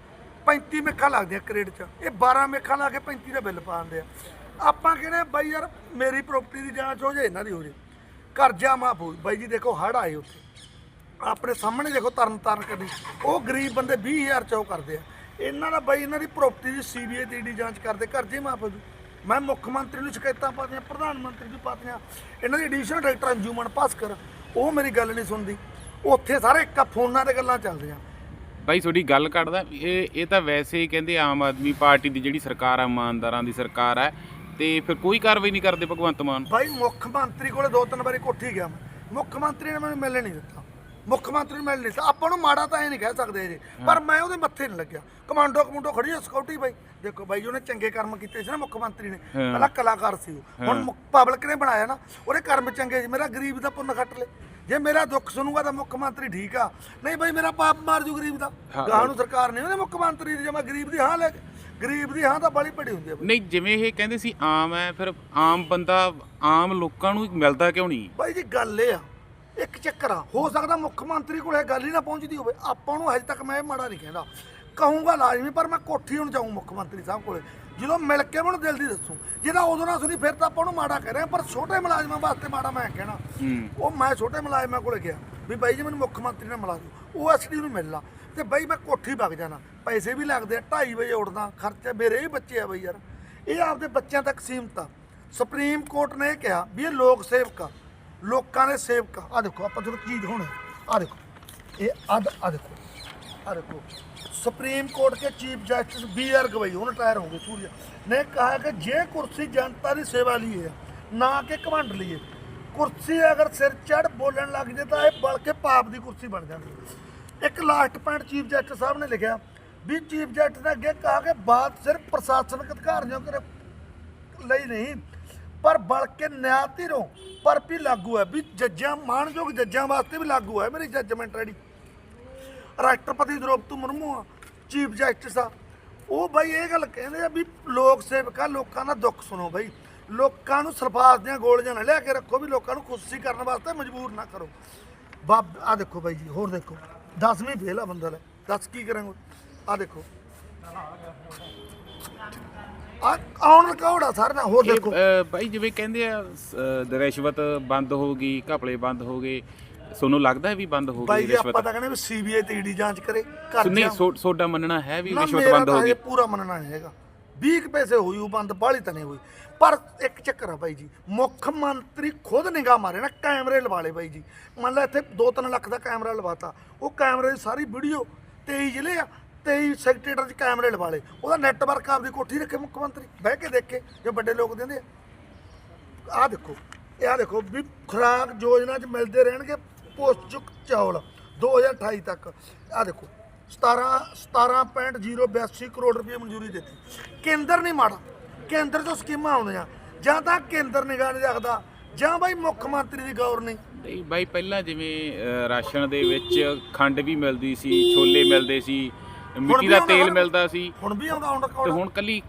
35 ਮੇਖਾਂ ਲੱਗਦੀਆਂ ਕਰੇਟ 'ਚ। ਇਹ 12 ਮੇਖਾਂ ਲਾ ਕੇ 35 ਦਾ ਬਿੱਲ ਪਾਉਂਦੇ ਆ। ਆਪਾਂ ਕਹਿੰਦੇ ਬਾਈ ਯਾਰ, ਮੇਰੀ ਪ੍ਰਾਪਰਟੀ ਦੀ ਜਾਂਚ ਹੋ ਜੇ, ਇਹਨਾਂ ਦੀ ਹੋ ਜੇ। ਕਰਜ਼ਾ ਮਾਫ ਹੋ ਬਾਈ ਜੀ, ਦੇਖੋ ਹੜ ਆਏ ਉੱਥੇ। ਆਪਣੇ ਸਾਹਮਣੇ ਦੇਖੋ ਤਰਨ ਤਾਰਨ ਕਰੀ ਉਹ ਗਰੀਬ ਬੰਦੇ 20000 ਚ ਉਹ ਕਰਦੇ ਆ। ਇਹਨਾਂ ਦਾ ਬਾਈ, ਇਹਨਾਂ ਦੀ ਪ੍ਰਾਪਰਟੀ ਦੀ ਸੀਬੀਆਈ ਤੇ ਈਡੀ ਜਾਂਚ ਕਰਦੇ, ਕਰਜ਼ੇ ਮਾਫ ਹੋ ਜੂ। ਮੈਂ ਮੁੱਖ ਮੰਤਰੀ ਨੂੰ ਸ਼ਿਕਾਇਤਾਂ ਪਾਤੀਆਂ, ਪ੍ਰਧਾਨ ਮੰਤਰੀ ਨੂੰ ਪਾਤੀਆਂ। ਇਹਨਾਂ ਦੀ ਐਡੀਸ਼ਨਲ ਡਾਇਰੈਕਟਰ ਅੰਜੂਮਨ ਭਾਸਕਰ, ਉਹ ਮੇਰੀ ਗੱਲ ਨਹੀਂ ਸੁਣਦੀ। ਉੱਥੇ ਸਾਰੇ ਫੋਨਾਂ ਤੇ ਗੱਲਾਂ ਚੱਲਦੀਆਂ। ਬਾਈ, ਤੁਹਾਡੀ ਗੱਲ ਕੱਢਦਾ ਇਹ ਇਹ ਤਾਂ ਵੈਸੇ ਹੀ ਕਹਿੰਦੇ ਆਮ ਆਦਮੀ ਪਾਰਟੀ ਦੀ ਜਿਹੜੀ ਸਰਕਾਰ ਆ, ਇਮਾਨਦਾਰਾਂ ਦੀ ਸਰਕਾਰ ਹੈ ਤੇ ਫਿਰ ਕੋਈ ਕਾਰਵਾਈ ਨਹੀਂ ਕਰਦੇ ਭਗਵੰਤ ਮਾਨ। ਭਾਈ ਮੁੱਖ ਮੰਤਰੀ ਕੋਲੇ ਦੋ ਤਿੰਨ ਵਾਰੀ ਕੋਠੀ ਗਿਆ ਮੈਂ। ਮੁੱਖ ਮੰਤਰੀ ਨੇ ਮੈਨੂੰ ਮਿਲਣ ਨਹੀਂ ਦਿੱਤਾ। ਮੁੱਖ ਮੰਤਰੀ ਨੂੰ ਮਿਲਣ ਨਹੀਂ ਦਿੱਤਾ। ਆਪਾਂ ਨੂੰ ਮਾੜਾ ਤਾਂ ਇਹ ਨਹੀਂ ਕਹਿ ਸਕਦੇ ਜੀ ਪਰ ਮੈਂ ਉਹਦੇ ਮੱਥੇ ਨਹੀਂ ਲੱਗਿਆ। ਕਮਾਂਡੋ ਕਮੂੰਡੋ ਖੜੀ ਹੈ ਸਿਕਿਉਰਟੀ ਬਾਈ। ਦੇਖੋ ਬਾਈ ਉਹਨੇ ਚੰਗੇ ਕਰਮ ਕੀਤੇ ਸੀ ਨਾ ਮੁੱਖ ਮੰਤਰੀ ਨੇ। ਪਹਿਲਾਂ ਕਲਾਕਾਰ ਸੀ ਉਹ। ਹੁਣ ਪਬਲਿਕ ਨੇ ਬਣਾਇਆ ਨਾ ਉਹਦੇ ਕਰਮ ਚੰਗੇ ਸੀ। ਮੇਰਾ ਗਰੀਬ ਦਾ ਪੁੰਨ ਖੱਟ ਲੇ। ਜੇ ਮੇਰਾ ਦੁੱਖ ਸੁਣੂਗਾ ਤਾਂ ਮੁੱਖ ਮੰਤਰੀ ਠੀਕ ਆ। ਨਹੀਂ ਬਾਈ ਮੇਰਾ ਪਾਪ ਮਾਰ ਜੂ ਗਰੀਬ ਦਾ। ਗਾਹ ਨੂੰ ਸਰਕਾਰ ਨੇ ਉਹਨੇ ਮੁੱਖ ਮੰਤਰੀ ਦੀ ਜੇ ਮੈਂ ਗਰੀਬ ਦੀ ਹਾਂ ਲੈ ਕੇ। ਗਰੀਬ ਦੀ ਹਾਂ ਤਾਂ ਬੜੀ ਪੜੀ ਹੁੰਦੀ ਬਾਈ। ਨਹੀਂ ਜਿਵੇਂ ਇਹ ਕਹਿੰਦੇ ਸੀ ਆਮ ਹੈ ਫਿਰ ਆਮ ਬੰਦਾ ਆਮ ਲੋਕਾਂ ਨੂੰ ਮਿਲਦਾ ਕਿਉਂ ਨਹੀਂ? ਬਾਈ ਜੀ ਗੱਲ ਇਹ ਆ ਇੱਕ ਚੱਕਰ ਆ ਹੋ ਸਕਦਾ ਮੁੱਖ ਮੰਤਰੀ ਕੋਲ ਇਹ ਗੱਲ ਹੀ ਨਾ ਪਹੁੰਚਦੀ ਹੋਵੇ ਆਪਾਂ ਨੂੰ ਹਜੇ ਤੱਕ ਮੈਂ ਇਹ ਮਾੜਾ ਨਹੀਂ ਕਹਿੰਦਾ। ਕਹੂੰਗਾ ਲਾਜ਼ਮੀ ਪਰ ਮੈਂ ਕੋਠੀ ਹੁਣ ਜਾਊਂ ਮੁੱਖ ਮੰਤਰੀ ਸਾਹਿਬ ਕੋਲੇ। ਜਦੋਂ ਮਿਲ ਕੇ ਮੈਨੂੰ ਦਿਲ ਦੀ ਦੱਸੂ ਜਿਹਦਾ ਉਦੋਂ ਨਾ ਸੁਣੀ ਫਿਰ ਤਾਂ ਆਪਾਂ ਨੂੰ ਮਾੜਾ ਕਹਿ ਰਹੇ ਪਰ ਛੋਟੇ ਮੁਲਾਜ਼ਮਾਂ ਵਾਸਤੇ ਮਾੜਾ ਮੈਂ ਕਹਿਣਾ। ਉਹ ਮੈਂ ਛੋਟੇ ਮੁਲਾਜ਼ਮਾਂ ਕੋਲੇ ਗਿਆ ਵੀ ਬਾਈ ਜੀ ਮੈਨੂੰ ਮੁੱਖ ਮੰਤਰੀ ਨਾਲ ਮਿਲਾ ਦਿਓ ਉਹ ਐਸਡੀ ਨੂੰ ਮਿਲ ਲਾ ਤੇ ਬਾਈ ਮੈਂ ਕੋਠੀ ਵਗ ਜਾਣਾ। ਪੈਸੇ ਵੀ ਲੱਗਦੇ ਆ 2:30 ਵਜੇ ਉੱਠਦਾ ਖਰਚੇ ਮੇਰੇ ਹੀ ਬੱਚੇ ਆ ਬਾਈ ਯਾਰ ਇਹ ਆਪਦੇ ਬੱਚਿਆਂ ਤੱਕ ਸੀਮਤ ਆ ਸੁਪਰੀਮ ਕੋਰਟ ਨੇ ਇਹ ਕਿਹਾ ਵੀ ਇਹ ਲੋਕ ਸੇਵਕ ਆ ਲੋਕਾਂ ਦੇ ਸੇਵਕ ਆ ਦੇਖੋ ਆਪਾਂ ਤੁਹਾਨੂੰ ਚੀਜ਼ ਦਿਖਾਉਣੀ ਆ ਦੇਖੋ ਇਹ ਆ ਆ ਦੇਖੋ ਆ ਦੇਖੋ सुप्रीम कोर्ट के chief justice B R Gavai ਹੁਣ ਰਿਟਾਇਰ ਹੋ ਗਏ ਸੂਰਜ ਨੇ ਕਹਾ ਕਿ ਜੇ ਕੁਰਸੀ ਜਨਤਾ ਦੀ ਸੇਵਾ ਲਈ ਹੈ ਨਾ ਕਿ ਘਮੰਡ ਲਈ ਹੈ ਕੁਰਸੀ ਅਗਰ ਸਿਰ ਚੜ ਬੋਲਣ ਲੱਗ ਜੇ ਤਾਂ ਇਹ ਬਲ ਕੇ ਪਾਪ ਦੀ ਕੁਰਸੀ ਬਣ ਜਾਂਦੀ ਹੈ। ਇੱਕ ਲਾਸਟ ਪੁਆਇੰਟ ਚੀਫ ਵੀ ਚੀਫ ਜਸਟਿਸ ਨੇ ਅੱਗੇ ਕਹਾ ਕਿ ਬਾਤ ਸਿਰਫ ਪ੍ਰਸ਼ਾਸਨਿਕ ਅਧਿਕਾਰੀਆਂ ਕਰ ਲਈ ਨਹੀਂ, ਪਰ ਬਲਕਿ ਨਿਆਂ ਧਿਰੋਂ ਪਰ ਵੀ ਲਾਗੂ ਹੈ, ਵੀ ਜੱਜਾਂ, ਮਾਣਯੋਗ ਜੱਜਾਂ ਵਾਸਤੇ ਵੀ ਲਾਗੂ ਹੈ ਮੇਰੀ ਜੱਜਮੈਂਟ ਰੈਡੀ ਰਾਸ਼ਟਰਪਤੀ ਦ੍ਰੋਪਦੀ ਮੁਰਮੂ ਆ, ਚੀਫ ਜਸਟਿਸ ਆ। ਉਹ ਬਾਈ ਇਹ ਗੱਲ ਕਹਿੰਦੇ ਆ ਵੀ ਲੋਕ ਸੇਵਕਾ, ਲੋਕਾਂ ਦਾ ਦੁੱਖ ਸੁਣੋ ਬਾਈ। ਲੋਕਾਂ ਨੂੰ ਸਲਫਾਸ ਦੀਆਂ ਗੋਲੀਆਂ ਨਾ ਲਿਆ ਕੇ ਰੱਖੋ ਵੀ ਲੋਕਾਂ ਨੂੰ ਖੁਸ਼ੀ ਕਰਨ ਵਾਸਤੇ ਮਜਬੂਰ ਨਾ ਕਰੋ। ਬਾਬ ਆ ਦੇਖੋ ਬਾਈ ਜੀ, ਹੋਰ ਦੇਖੋ। 10ਵੀਂ ਫੇਲ ਆ ਬੰਦਾ ਲੈ ਦੱਸ ਕੀ ਕਰਾਂਗੇ? ਆ ਦੇਖੋ। ਆ ਆਉਣ ਰਿਕਾਰਡ ਸਰ ਨਾ ਹੋਰ ਇਹ ਦੇਖੋ। ਅ, ਬਾਈ ਜਿਵੇਂ ਕਹਿੰਦੇ ਆ ਸ- ਅ, ਰਿਸ਼ਵਤ ਬੰਦ ਹੋ ਗਈ ਘਪਲੇ ਬੰਦ ਹੋ ਗਏ ਤੁਹਾਨੂੰ ਲੱਗਦਾ ਹੈ ਵੀ ਬੰਦ ਹੋ ਬਾਈ ਗਈ ਜੀ ਰਿਸ਼ਵਤ? ਆਪਾਂ ਤਾਂ ਕਹਿੰਦੇ ਵੀ ਸੀਬੀਆਈ ਤੇ ਈਡੀ ਜਾਂਚ ਕਰੇ ਘਰ ਨਹੀਂ ਜਾ- ਸੋ- ਤੁਹਾਡਾ ਮੰਨਣਾ ਹੈ ਵੀ ਨਾ ਰਿਸ਼ਵਤ ਮੇਰਾ ਬੰਦ ਹੋ ਗਈ। ਇਹ ਪੂਰਾ ਮੰਨਣਾ ਨਹੀਂ ਹੈਗਾ। 20 ਕੁ ਪੈਸੇ ਹੋਈ ਉਹ ਬੰਦ ਬਾਹਲੀ ਤਾਂ ਨਹੀਂ ਹੋਈ। ਪਰ ਇੱਕ ਚੱਕਰ ਆ ਬਾਈ ਜੀ ਮੁੱਖ ਮੰਤਰੀ ਖੁਦ ਨਿਗਾਹ ਮਾਰੇ ਨਾ ਕੈਮਰੇ ਲਵਾ ਲਏ ਬਾਈ ਜੀ। ਮੰਨ ਲੈ ਇੱਥੇ 2-3 ਲੱਖ ਦਾ ਕੈਮਰਾ ਲਵਾਤਾ। ਉਹ ਕੈਮਰੇ ਦੀ ਸਾਰੀ ਵੀਡੀਓ 23 ਜ਼ਿਲ੍ਹੇ ਆ 23 ਸੈਕਟਰੀਟਰ 'ਚ ਕੈਮਰੇ ਲਵਾ ਲਏ। ਉਹਦਾ ਨੈਟਵਰਕ ਆਪਦੀ ਕੋਠੀ ਰੱਖੇ ਮੁੱਖ ਮੰਤਰੀ। ਬਹਿ ਕੇ ਦੇਖੇ, ਜੋ ਵੱਡੇ ਲੋਕ ਦਿੰਦੇ ਆਹ ਦੇਖੋ, ਇਹ ਆਹ ਦੇਖੋ, ਵੀ ਖੁਰਾਕ ਯੋਜਨਾ 'ਚ ਮਿਲਦੇ ਰਹਿਣਗੇ ਪੌਸ਼ਟਿਕ ਚੌਲ 2028 ਤੱਕ। ਆ ਦੇਖੋ 17 17.082 ਕਰੋੜ ਰੁਪਏ ਮਨਜ਼ੂਰੀ ਦਿੱਤੀ। ਕੇਂਦਰ ਨਹੀਂ ਮਾੜਾ। ਕੇਂਦਰ ਤੋਂ ਸਕੀਮਾਂ ਆਉਂਦੀਆਂ। ਜਾਂ ਤਾਂ ਕੇਂਦਰ ਨਿਗਾਹ ਨਹੀਂ ਰੱਖਦਾ, ਜਾਂ ਬਾਈ ਮੁੱਖ ਮੰਤਰੀ ਦੀ ਗੌਰ ਨਹੀਂ। ਨਹੀਂ, ਬਾਈ, ਪਹਿਲਾਂ ਜਿਵੇਂ ਰਾਸ਼ਨ ਦੇ ਵਿੱਚ ਖੰਡ ਵੀ ਮਿਲਦੀ ਸੀ, ਛੋਲੇ ਮਿਲਦੇ ਸੀ ਮਿੱਟੀ ਦਾ ਤੇਲ। ਮਿਲਦਾ ਸੀ। ਹੁਣ ਵੀ ਆਉਂਦਾ ਹੁਣ ਤੇ ਹੁਣ ਕੱਲੀ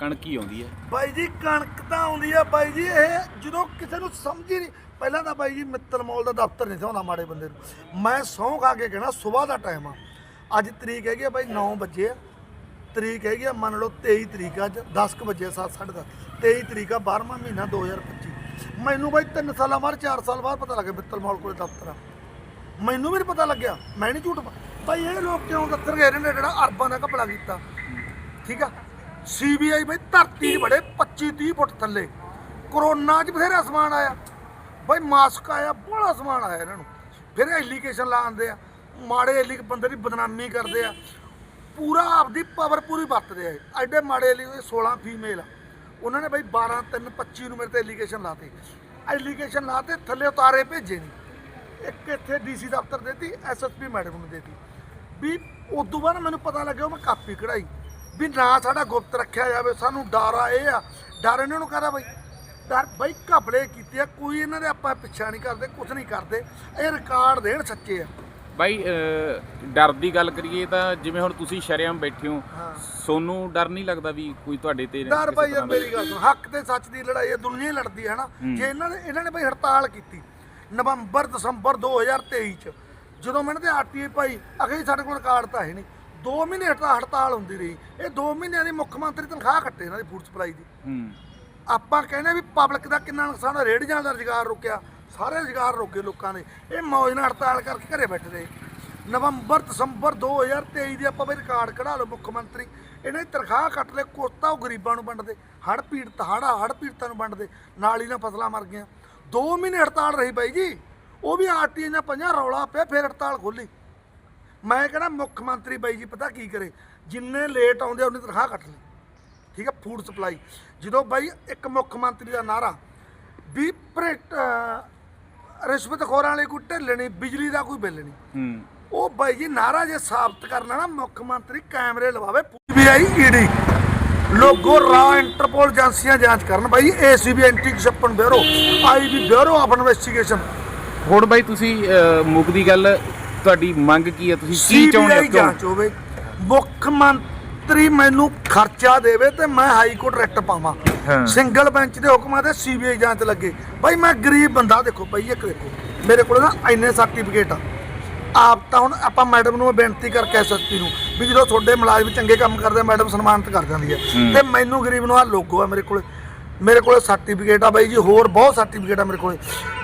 ਕਣਕ ਹੀ ਆਉਂਦੀ ਹੈ। ਬਾਈ ਜੀ ਕਣਕ ਤਾਂ ਆਉਂਦੀ ਆ ਬਾਈ ਜੀ ਇਹ ਜਦੋਂ ਕਿਸੇ ਨੂੰ ਸਮਝ ਹੀ ਨਹੀਂ ਪਹਿਲਾਂ ਤਾਂ ਬਾਈ ਜੀ ਮਿੱਤਲ ਮੌਲ ਦਾ ਦਫ਼ਤਰ ਨਹੀਂ ਸੀ ਹੁੰਦਾ ਮਾੜੇ ਬੰਦੇ ਨੂੰ। ਮੈਂ ਸਹੁੰ ਖਾ ਕੇ ਕਹਿਣਾ ਸਵੇਰ ਦਾ ਟਾਈਮ ਆ। ਅੱਜ ਤਰੀਕ ਹੈਗੀ ਆ ਬਾਈ 9 ਵਜੇ ਆ। ਤਰੀਕ ਹੈਗੀ ਆ ਮੰਨ ਲਓ 23 ਤਰੀਕ ਅੱਜ 10 ਕੁ ਵਜੇ 7:30 23 ਤਰੀਕ ਆ 12ਵਾਂ ਮਹੀਨਾ 2025 ਮੈਨੂੰ ਬਾਈ 3 ਸਾਲਾਂ ਬਾਅਦ 4 ਸਾਲ ਬਾਅਦ ਪਤਾ ਲੱਗਿਆ ਮਿੱਤਲ ਮੌਲ ਕੋਲੇ ਦਫ਼ਤਰ ਆ। ਮੈਨੂੰ ਵੀ ਨਹੀਂ ਪਤਾ ਲੱਗਿਆ। ਮੈਂ ਨਹੀਂ ਝੂਠ ਬਾਈ ਇਹ ਲੋਕ ਕਿਉਂ ਗਏ ਨੇ? ਜਿਹੜਾ ਅਰਬਾਂ ਦਾ ਘਪਲਾ ਕੀਤਾ। ਠੀਕ ਆ? ਸੀਬੀਆਈ ਬਈ ਧਰਤੀ 'ਚ ਬੜੇ 25 30 ਫੁੱਟ ਥੱਲੇ। ਕਰੋਨਾ 'ਚ ਬਥੇਰਾ ਸਮਾਨ ਆਇਆ। ਬਈ ਮਾਸਕ ਆਇਆ ਬੜਾ ਸਮਾਨ ਆਇਆ ਇਹਨਾਂ ਨੂੰ। ਫਿਰ ਐਲੀਗੇਸ਼ਨ ਲਾਉਂਦੇ ਆ। ਮਾੜੇ ਐਲੀਗ ਬੰਦੇ ਦੀ ਬਦਨਾਮੀ ਕਰਦੇ ਆ। ਪੂਰਾ ਆਪਦੀ ਪਾਵਰ ਪੂਰੀ ਵਰਤਦੇ ਆ। ਐਡੇ ਮਾੜੇ ਐਲੀ 16 ਫੀਮੇਲ ਆ। ਉਹਨਾਂ ਨੇ ਬਈ 12 3 25 ਨੂੰ ਮੇਰੇ ਤੇ ਐਲੀਗੇਸ਼ਨ ਲਾਤੇ। ਐਲੀਗੇਸ਼ਨ ਲਾਤੇ ਥੱਲੇ ਉਤਾਰੇ ਭੇਜੇ ਨਹੀਂ ਇੱਕ ਇੱਥੇ ਡੀਸੀ ਦਫ਼ਤਰ ਦੇਤੀ ਐਸਐਸਪੀ ਮੈਡਮ ਨੂੰ ਦੇਤੀ। ਵੀ ਉਦੋਂ ਬਾਅਦ ਮੈਨੂੰ ਪਤਾ ਲੱਗਿਆ ਮੈਂ ਕਾਪੀ ਕਢਾਈ। ਵੀ ਨਾ ਸਾਡਾ ਗੁਪਤ ਰੱਖਿਆ ਜਾਵੇ ਸਾਨੂੰ ਡਰ ਆ ਇਹ ਆ। ਡਰ ਇਹਨਾਂ ਨੂੰ ਕਹਦਾ ਬਈ? ਡਰ ਬਈ ਘਪਲੇ ਕੀਤੇ ਆ ਕੋਈ ਇਹਨਾਂ ਦੇ ਆਪਾਂ ਪਿੱਛਾ ਨਹੀਂ ਕਰਦੇ ਕੁਝ ਨਹੀਂ ਕਰਦੇ। ਇਹ ਰਿਕਾਰਡ ਦੇਣ ਸੱਚੇ ਆ। ਬਾਈ ਡਰ ਦੀ ਗੱਲ ਕਰੀਏ ਤਾਂ ਜਿਵੇਂ ਹੁਣ ਤੁਸੀਂ ਸ਼ਰੇਆਮ ਬੈਠੇ ਹੋ। ਸੋਨੂੰ ਡਰ ਨਹੀਂ ਲੱਗਦਾ ਵੀ ਕੋਈ ਤੁਹਾਡੇ ਤੇ ਡਰ ਬਈ ਮੇਰੀ ਗੱਲ ਸੁਣ ਹੱਕ ਤੇ ਸੱਚ ਦੀ ਲੜਾਈ ਹੈ ਦੁਨੀਆ ਹੀ ਲੜਦੀ ਹੈ। ਨਾ ਜੇ ਇਹਨਾਂ ਨੇ ਇਹਨਾਂ ਨੇ ਬਈ ਹੜਤਾਲ ਕੀਤੀ ਨਵੰਬਰ ਦਸੰਬਰ 2023 ਚ ਜਦੋਂ ਮੈਨੂੰ ਤੇ ਆਰਟੀਆਈ ਪਾਈ ਅਗੇ ਸਾਡੇ ਕੋਲ ਕਾਰਡ ਤਾਂ ਹੈ ਨਹੀਂ। 2 ਮਹੀਨੇ ਹੜਤਾ- ਹੜਤਾਲ ਹੁੰਦੀ ਰਹੀ। ਇਹ 2 ਮਹੀਨਿਆਂ ਦੀ ਮੁੱਖ ਮੰਤਰੀ ਤਨਖਾਹ ਕੱਟੇ ਇਹਨਾਂ ਦੀ ਫੂਡ ਸਪਲਾਈ ਦੀ। ਹੂੰ। ਆਪਾਂ ਕਹਿੰਦੇ ਵੀ ਪਬਲਿਕ ਦਾ ਕਿੰਨਾ ਨੁਕਸਾਨ ਹੋਇਆ, ਰੇਹੜੀਆਂ ਦਾ ਰੁਜ਼ਗਾਰ ਰੁਕਿਆ ਸਾਰੇ ਰੁਜ਼ਗਾਰ ਰੁਕੇ ਲੋਕਾਂ ਦੇ। ਇਹ ਮੌਜ ਨਾਲ ਹੜਤਾਲ ਕਰਕੇ ਘਰੇ ਬੈਠੇ ਰਹੇ। ਨਵੰਬਰ ਦਸੰਬਰ 2023 ਦੀ ਆਪਾਂ ਵੀ ਰਿਕਾਰਡ ਕਢਾ ਲਓ ਮੁੱਖ ਮੰਤਰੀ। ਇਹਨੇ ਤਨਖਾਹ ਕੱਟ ਲੈ ਕੋਸਤਾ ਉਹ ਗਰੀਬਾਂ ਨੂੰ ਵੰਡਦੇ ਹੜ੍ਹ ਪੀੜਤ ਹੜ੍ਹ ਹੜ੍ਹ ਪੀੜਤਾਂ ਨੂੰ ਵੰਡਦੇ ਨਾਲ ਹੀ ਨਾ ਫਸਲਾਂ ਮਰ ਗਈਆਂ। 2 ਮਹੀਨੇ ਹੜਤਾਲ ਰਹੀ ਬਾਈ ਜੀ। ਉਹ ਵੀ ਆਰਟੀਆਈ ਨਾਲ ਪੰਜਾਂ ਰੌਲਾ ਪਿਆ ਫਿਰ ਹੜਤਾਲ ਖੋਲੀ ਮੈਂ ਕਹਿੰਦਾ ਮੁੱਖ ਮੰਤਰੀ ਬਾਈ ਜੀ ਪਤਾ ਕੀ ਕਰੇ? ਜਿੰਨੇ ਲੇਟ ਆਉਂਦੇ ਉਹਨੇ ਤਨਖਾਹ ਕੱਟ ਲਈ। ਠੀਕ ਹੈ ਫੂਡ ਸਪਲਾਈ ਜਦੋਂ ਬਾਈ ਇੱਕ ਮੁੱਖ ਮੰਤਰੀ ਦਾ ਨਾਰਾ ਵੀ ਪ੍ਰਿਟ ਰਿਸ਼ਵਤ ਖੋਰਾਂ ਵਾਲੇ ਕੋਈ ਢਿੱਲ ਨਹੀਂ ਬਿਜਲੀ ਦਾ ਕੋਈ ਬਿੱਲ ਨਹੀਂ। ਉਹ ਬਾਈ ਜੀ ਨਾਰਾ ਜੇ ਸਾਬਤ ਕਰਨਾ ਨਾ ਮੁੱਖ ਮੰਤਰੀ ਕੈਮਰੇ ਲਵਾਵੇ ਪੀਬੀਆਈ ਈਡੀ ਲੋਗੋ ਰਾ ਇੰਟਰਪੋਲ ਏਜੰਸੀਆਂ ਜਾਂਚ ਕਰਨ। ਬਾਈ ACB anti corruption bureau IB bureau of investigation. ਹੁਣ ਬਾਈ ਤੁਸੀਂ ਅ, ਮੁੱਕਦੀ ਗੱਲ ਤੁਹਾਡੀ ਮੰਗ ਕੀ ਹੈ? ਤੁਸੀਂ ਕੀ ਚਾਹੁੰਦੇ ਹੋ? ਜਾਂਚ ਹੋਵੇ ਮੁੱਖ ਮੰਤਰੀ ਮੈਨੂੰ ਖਰਚਾ ਦੇਵੇ ਤੇ ਮੈਂ ਹਾਈ ਕੋਰਟ ਰੈਕਟ ਪਾਵਾਂ। ਸਿੰਗਲ ਬੈਂਚ ਦੇ ਹੁਕਮਾਂ ਤੇ ਸੀਬੀਆਈ ਜਾਂਚ ਲੱਗੇ। ਬਾਈ ਮੈਂ ਗਰੀਬ ਬੰਦਾ ਦੇਖੋ ਬਾਈ ਇੱਕ ਦੇਖੋ ਮੇਰੇ ਕੋਲ ਨਾ ਇੰਨੇ ਸਰਟੀਫਿਕੇਟ ਆ। ਆਪ ਤਾਂ ਹੁਣ ਆਪਾਂ ਮੈਡਮ ਨੂੰ ਬੇਨਤੀ ਕਰਕੇ ਐਸਐਸਪੀ ਨੂੰ ਵੀ ਜਦੋਂ ਤੁਹਾਡੇ ਮੁਲਾਜ਼ਮ ਚੰਗੇ ਕੰਮ ਕਰਦੇ ਮੈਡਮ ਸਨਮਾਨਿਤ ਕਰ ਜਾਂਦੀ ਹੈ। ਤੇ ਮੈਨੂੰ ਗਰੀਬ ਨੂੰ ਆ ਲੋਗੋ ਆ ਮੇਰੇ ਕੋਲ। ਮੇਰੇ ਕੋਲ ਸਰਟੀਫਿਕੇਟ ਆ ਬਾਈ ਜੀ ਹੋਰ ਬਹੁਤ ਸਰਟੀਫਿਕੇਟ ਆ ਮੇਰੇ ਕੋਲ।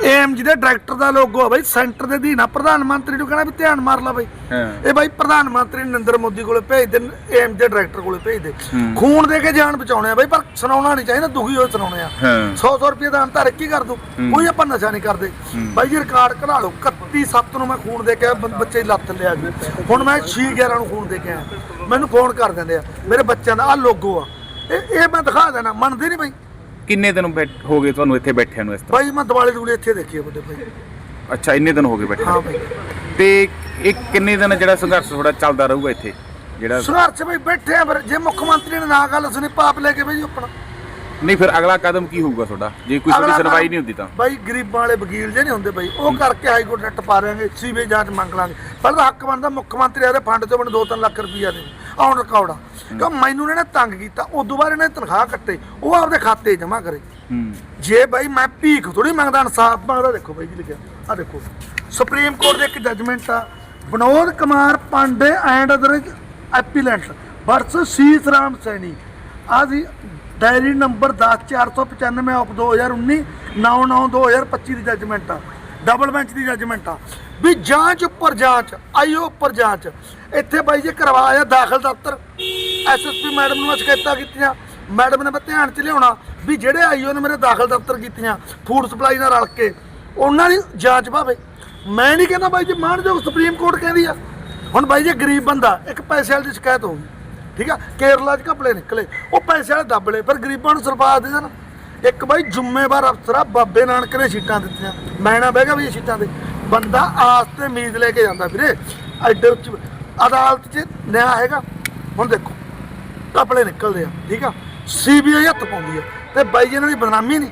ਏਐਮ ਜੀ ਦੇ ਡਾਇਰੈਕਟਰ ਦਾ ਲੋਗੋ ਆ ਬਾਈ ਸੈਂਟਰ ਦੇ ਆ। ਪ੍ਰਧਾਨ ਮੰਤਰੀ ਨੂੰ ਕਹਿਣਾ ਵੀ ਧਿਆਨ ਮਾਰ ਲਾ ਬਾਈ। ਇਹ ਬਾਈ ਪ੍ਰਧਾਨ ਮੰਤਰੀ ਨਰਿੰਦਰ ਮੋਦੀ ਕੋਲੇ ਭੇਜ ਦੇ ਏਐਮ ਦੇ ਡਾਇਰੈਕਟਰ ਕੋਲੇ ਭੇਜ ਦੇ ਖੂਨ ਦੇ ਕੇ ਜਾਨ ਬਚਾਉਣੇ ਆ ਬਾਈ ਪਰ ਸੁਣਾਉਣਾ ਨਹੀਂ ਚਾਹੀਦਾ ਦੁਖੀ ਹੋਏ ਸੁਣਾਉਣੇ ਆ। ਹਾਂ। 100 100 ਰੁਪਏ ਦਾ ਅੰਤਰ ਕੀ ਕਰ ਦੋ। ਕੋਈ ਆਪਾਂ ਨਸ਼ਾ ਨਹੀਂ ਕਰਦੇ। ਬਾਈ ਜੀ ਰਿਕਾਰਡ ਕਢਾ ਲਓ। 31 7 ਨੂੰ ਮੈਂ ਖੂਨ ਦੇ ਕੇ ਬੱਚੇ ਲੱਤ ਲਿਆ ਜੀ ਹੁਣ ਮੈਂ 6 11 ਨੂੰ ਖੂਨ ਦੇ ਕੇ ਆਇਆ। ਮੈਨੂੰ ਫੋਨ ਕਰ ਦਿੰਦੇ ਆ। ਮੇਰੇ ਬੱਚਿਆਂ ਦਾ ਆ ਲੋਗੋ ਆ। ਇਹ ਇਹ ਮੈਂ ਦਿਖਾ ਦੇਣਾ। ਮੰਨਦੇ ਨਹੀਂ ਬਾਈ। ਕਿੰਨੇ ਦਿਨ ਬੈਠ- ਹੋ ਗਏ ਤੁਹਾਨੂੰ ਇੱਥੇ ਬੈਠਿਆਂ ਨੂੰ ਇਸ ਤਰ੍ਹਾਂ? ਬਾਈ ਮੈਂ ਦਿਵਾਲੀ ਦੂਲੇ ਇੱਥੇ ਦੇਖੀ ਆ ਵੱਡੇ ਭਾਈ। ਅੱਛਾ ਇੰਨੇ ਦਿਨ ਹੋ ਗਏ ਬੈਠੇ ਹਾਂ ਬਾਈ ਤੇ ਇਹ ਕਿੰਨੇ ਦਿਨ ਜਿਹੜਾ ਸੰਘਰਸ਼ ਤੁਹਾਡਾ ਚੱਲਦਾ ਰਹੂਗਾ ਇੱਥੇ? ਜਿਹੜਾ ਸੰਘਰਸ਼ ਬਾਈ ਬੈਠੇ ਆ ਫਿਰ ਜੇ ਮੁੱਖ ਮੰਤਰੀ ਨੇ ਨਾ ਗੱਲ ਸੁਣੀ ਪਾਪ ਲੈ ਕੇ ਬਾਈ ਆਪਣਾ। ਨਹੀਂ ਫਿਰ ਅਗਲਾ ਕਦਮ ਕੀ ਹੋਊਗਾ ਤੁਹਾਡਾ? ਜੇ ਕੋਈ ਤੁਹਾਡੀ ਅਗਲਾ ਸੁਣਵਾਈ ਨਹੀਂ ਹੁੰਦੀ ਤਾਂ। ਬਾਈ ਗਰੀਬਾਂ ਵਾਲੇ ਵਕੀਲ ਜੇ ਨਹੀਂ ਹੁੰਦੇ ਬਾਈ ਉਹ ਕਰਕੇ ਹਾਈ ਕੋਰਟ ਰੱਟ ਪਾ ਰਹੇ ਸੀਬੀ ਜਾਂਚ ਮੰਗ ਲਾਂਗੇ। ਪਹਿਲਾਂ ਹੱਕ ਬਣਦਾ ਮੁੱਖ ਮੰਤਰੀ ਆਦੇ ਫੰਡ ਚੋਂ ਮੈਨੂੰ 2-3 ਲੱਖ ਰੁਪਈਆ ਦੇ ਆਉਣ ਰਿਕਾਰਡ। ਆ ਕਿਉਂ ਮੈਨੂੰ ਇਹਨੇ ਤੰਗ ਕੀਤਾ ਉਦੋਂ ਬਾਅਦ ਇਹਨੇ ਤਨਖਾਹ ਕੱਟੇ ਉਹ ਆਪਦੇ ਖਾਤੇ ਜਮ੍ਹਾਂ ਕਰੇ। ਜੇ ਬਾਈ ਮੈਂ ਭੀਖ ਥੋੜੀ ਮੰਗਦਾ ਇਨਸਾਫ ਮੰਗਦਾ ਦੇਖੋ ਬਾਈ ਜੀ ਲਿਖਿਆ ਆ ਦੇਖੋ। ਸੁਪਰੀਮ ਕੋਰਟ ਦੇ ਇੱਕ ਜੱਜਮੈਂਟ ਆ Vinod Kumar Pandey and other appellant versus Ram Saini. ਆ ਜੀ ਡਾਇਰੀ ਨੰਬਰ 10495 ਆਫ 2019 99/2025 ਦੀ ਜੱਜਮੈਂਟ ਆ। ਡਬਲ ਬੈਂਚ ਦੀ ਜੱਜਮੈਂਟ ਆ। ਵੀ ਜਾਂਚ ਉੱਪਰ ਜਾਂਚ, ਆਈਓ ਉੱਪਰ ਜਾਂਚ। ਇੱਥੇ ਬਾਈ ਜੀ ਕਰਵਾਇਆ ਦਾਖਲ ਦਫ਼ਤਰ। ਐਸਐਸਪੀ ਮੈਡਮ ਨੂੰ ਮੈਂ ਸ਼ਿਕਾਇਤਾਂ ਕੀਤੀਆਂ। ਮੈਡਮ ਨੇ ਮੈਂ ਧਿਆਨ ਚ ਲਿਆਉਣਾ ਵੀ ਜਿਹੜੇ ਆਈਓ ਨੇ ਮੇਰੇ ਦਾਖਲ ਦਫ਼ਤਰ ਕੀਤੀਆਂ ਫੂਡ ਸਪਲਾਈ ਨਾਲ ਰਲ ਕੇ। ਉਹਨਾਂ ਦੀ ਜਾਂਚ ਭਾਵੇਂ। ਮੈਂ ਨਹੀਂ ਕਹਿੰਦਾ ਬਾਈ ਜੀ, ਮਾਨਯੋਗ ਸੁਪਰੀਮ ਕੋਰਟ ਕਹਿੰਦੀ ਆ। ਹੁਣ ਬਾਈ ਜੀ ਗਰੀਬ ਬੰਦਾ, ਇੱਕ ਪੈਸੇ ਵਾਲੀ ਦੀ ਸ਼ਿਕਾਇਤ ਹੋ ਗਈ। ਠੀਕ ਆ? ਕੇਰਲਾ 'ਚ ਘਪਲੇ ਨਿਕਲੇ। ਉਹ ਪੈਸੇ ਵਾਲੇ ਦੱਬ ਲਏ। ਪਰ ਗਰੀਬਾਂ ਨੂੰ ਸਰਪਾ ਦੇ ਦੇਣ। ਇੱਕ ਬਾਈ ਜ਼ਿੰਮੇਵਾਰ ਅਫਸਰ ਆ, ਬਾਬੇ ਨਾਨਕ ਨੇ ਸੀਟਾਂ ਦਿੱਤੀਆਂ। ਮੈਂ ਨਾ ਬਹਿ ਗਿਆ ਵੀ ਇਹ ਸੀਟਾਂ ਤੇ। ਬੰਦਾ ਆਸ ਤੇ ਉਮੀਦ ਲੈ ਕੇ ਜਾਂਦਾ ਵੀਰੇ। ਐਡੇ ਉੱਚ ਅਦਾਲਤ 'ਚ ਨਿਆਂ ਹੈਗਾ। ਹੁਣ ਦੇਖੋ, ਘਪਲੇ ਨਿਕਲਦੇ ਆ, ਠੀਕ ਆ? ਸੀਬੀਆਈ ਹੱਥ ਪਾਉਂਦੀ ਆ। ਤੇ ਬਾਈ ਜੀ ਇਹਨਾਂ ਦੀ ਬਦਨਾਮੀ ਨਹੀਂ।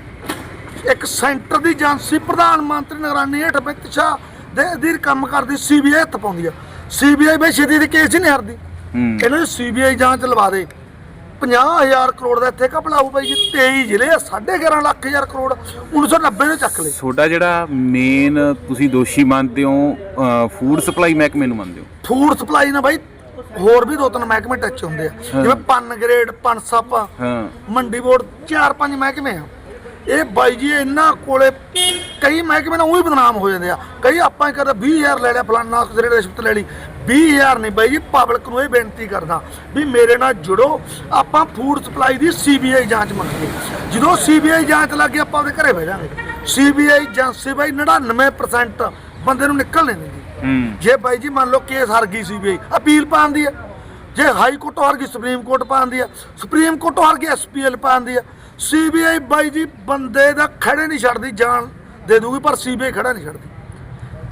ਇੱਕ ਸੈਂਟਰ ਦੀ ਏਜੰਸੀ, ਪ੍ਰਧਾਨ ਮੰਤਰੀ ਨਿਗਰਾਨੀ ਹੇਠ ਅਮਿਤ ਸ਼ਾਹ ਦੇ ਅਧੀਨ ਕੰਮ ਕਰਦੀ ਸੀਬੀਆਈ ਹੱਥ ਪਾਉਂਦੀ ਆ। ਸੀਬੀਆਈ ਬਈ ਛੇਤੀ ਦੀ ਕੇਸ ਹੀ ਨਹੀਂ ਹਰਦੀ। ਇਹਨਾਂ ਦੀ ਸੀਬੀਆਈ ਜਾਂਚ ਲਵਾ ਦੇ। 50000 ਕਰੋੜ ਦਾ ਇੱਥੇ ਘਪਲਾਊ ਬਾਈ ਜੀ 23 ਜ਼ਿਲ੍ਹੇ ਆ 11.5 ਲੱਖ ਹਜ਼ਾਰ ਕਰੋੜ 1990 ਦੇ ਚੱਕ ਲਏ। ਤੁਹਾਡਾ ਜਿਹੜਾ ਮੇਨ ਤੁਸੀਂ ਦੋਸ਼ੀ ਮੰਨਦੇ ਹੋ ਫੂਡ ਸਪਲਾਈ ਮਹਿਕਮੇ ਨੂੰ ਮੰਨਦੇ ਹੋ? ਫੂਡ ਸਪਲਾਈ ਨਾਲ ਬਾਈ ਹੋਰ ਵੀ ਦੋ ਤਿੰਨ ਮਹਿਕਮੇ ਟੱਚ ਹੁੰਦੇ ਆ। ਜਿਵੇਂ ਪਨ ਗ੍ਰੇਡ ਪਨ ਸੱਪ ਹਾਂ। ਮੰਡੀ ਬੋਰਡ ਚਾਰ ਪੰਜ ਮਹਿਕਮੇ ਆ। ਇਹ ਬਾਈ ਜੀ ਇਹਨਾਂ ਕੋਲੇ ਕਈ ਮਹਿਕਮੇ ਨਾਲ ਉਹੀ ਬਦਨਾਮ ਹੋ ਜਾਂਦੇ ਆ। ਕਈ ਆਪਾਂ ਹੀ ਕਰਦੇ 20000 ਲੈ ਲਿਆ ਫਲਾਨਾ ਜਿਹੜੇ ਰਿਸ਼ਵਤ ਲੈ ਲਈ। 20000 ਨਹੀਂ ਬਾਈ ਜੀ ਪਬਲਿਕ ਨੂੰ ਇਹ ਬੇਨਤੀ ਕਰਦਾ ਵੀ ਮੇਰੇ ਨਾਲ ਜੁੜੋ। ਆਪਾਂ ਫੂਡ ਸਪਲਾਈ ਦੀ ਸੀਬੀਆਈ ਜਾਂਚ ਮੰਗਦੇ ਜਦੋਂ ਸੀਬੀਆਈ ਜਾਂਚ ਲੱਗ ਗਈ ਆਪਾਂ ਉਹਦੇ ਘਰੇ ਬਹਿ ਜਾਾਂਗੇ। ਸੀਬੀਆਈ ਏਜੰਸੀ ਬਾਈ 99% ਬੰਦੇ ਨੂੰ ਨਿਕਲ ਨਹੀਂ ਦਿੰਦੀ। ਜੇ ਬਾਈ ਜੀ ਮੰਨ ਲਓ ਕੇਸ ਹਾਰ ਗਈ ਸੀਬੀਆਈ ਅਪੀਲ ਪਾਉਂਦੀ ਹੈ ਜੇ ਹਾਈ ਕੋਰਟ ਹਾਰ ਗਈ ਸੁਪਰੀਮ ਕੋਰਟ ਪਾਉਂਦੀ ਹੈ ਸੁਪਰੀਮ ਕੋਰਟ ਹਾਰ ਗਈ ਐਸਪੀਐਲ ਪਾਉਂਦੀ ਹੈ ਸੀਬੀਆਈ ਬਾਈ ਜੀ ਬੰਦੇ ਦਾ ਖੜੇ ਨਹੀਂ ਛੱਡਦੀ ਜਾਨ ਦੇ ਦੂਗੀ ਪਰ ਸੀਬੀਆਈ ਖੜਾ ਨਹੀਂ ਛੱਡਦੀ।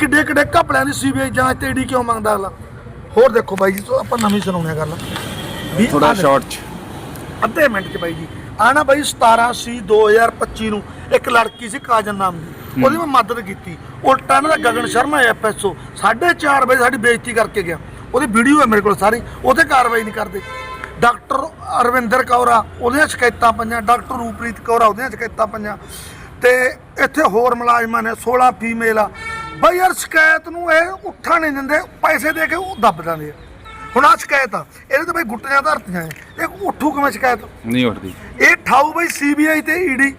ਕਿੱਡੇ ਕਿੱਡੇ ਘਪਲਿਆਂ ਦੀ ਸੀਬੀਆਈ ਜਾਂਚ ਤੇ ਈਡੀ ਕਿਉਂ ਮੰਗਦਾ ਅਗਲਾ? ਹੋਰ ਦੇਖੋ ਬਾਈ ਜੀ ਸੋ ਆਪਾਂ ਨਵੀਂ ਸੁਣਾਉਣੇ ਗੱਲ। ਵੀ ਥੋੜਾ। ਸ਼ਾਰਟ ਚ। ਅੱਧੇ ਮਿੰਟ ਚ ਬਾਈ ਜੀ। ਆ ਨਾ ਬਾਈ 17 ਸੀ 2025 ਨੂੰ ਇੱਕ ਲੜਕੀ ਸੀ ਕਾਜਨ ਨਾਮ ਦੀ। ਉਹਦੀ ਮੈਂ ਮਦਦ ਕੀਤੀ। ਉਲਟਾ ਇਹਨਾਂ ਦਾ ਗਗਨ ਸ਼ਰਮਾ ਐਫਐਸਓ 4:30 ਵਜੇ ਸਾਡੀ ਬੇਇੱਜ਼ਤੀ ਕਰਕੇ ਗਿਆ। ਉਹਦੀ ਵੀਡੀਓ ਹੈ ਮੇਰੇ ਕੋਲ ਸਾਰੀ ਉਹਤੇ ਕਾਰਵਾਈ ਨਹੀਂ ਕਰਦੇ। ਡਾਕਟਰ ਅਰਵਿੰਦਰ ਕੌਰ ਉਹਦੀਆਂ ਸ਼ਿਕਾਇਤਾਂ ਪਈਆਂ। ਡਾਕਟਰ ਰੂਪ੍ਰੀਤ ਕੌਰ ਉਹਦੀਆਂ ਸ਼ਿਕਾਇਤਾਂ ਪਈਆਂ। ਤੇ ਇੱਥੇ ਹੋਰ ਮੁਲਾਜ਼ਮਾਂ ਨੇ 16 ਫੀਮੇਲ ਆ। ਬਈ ਯਾਰ ਸ਼ਿਕਾਇਤ ਨੂੰ ਇਹ ਉੱਠਣ ਨਹੀਂ ਦਿੰਦੇ ਪੈਸੇ ਦੇ ਕੇ ਉਹ ਦੱਬ ਦਿੰਦੇ ਆ। ਹੁਣ ਆ ਸ਼ਿਕਾਇਤ ਆ ਇਹਦੇ ਤੇ ਬਈ ਗੁੱਟੀਆਂ ਧਰਤੀਆਂ ਇਹ ਉੱਠੂ ਕਿਵੇਂ ਸ਼ਿਕਾਇਤ? ਨਹੀਂ ਉੱਠਦੀ। ਇਹ ਠਾਊ ਬਈ ਸੀਬੀਆਈ ਤੇ ਈਡੀ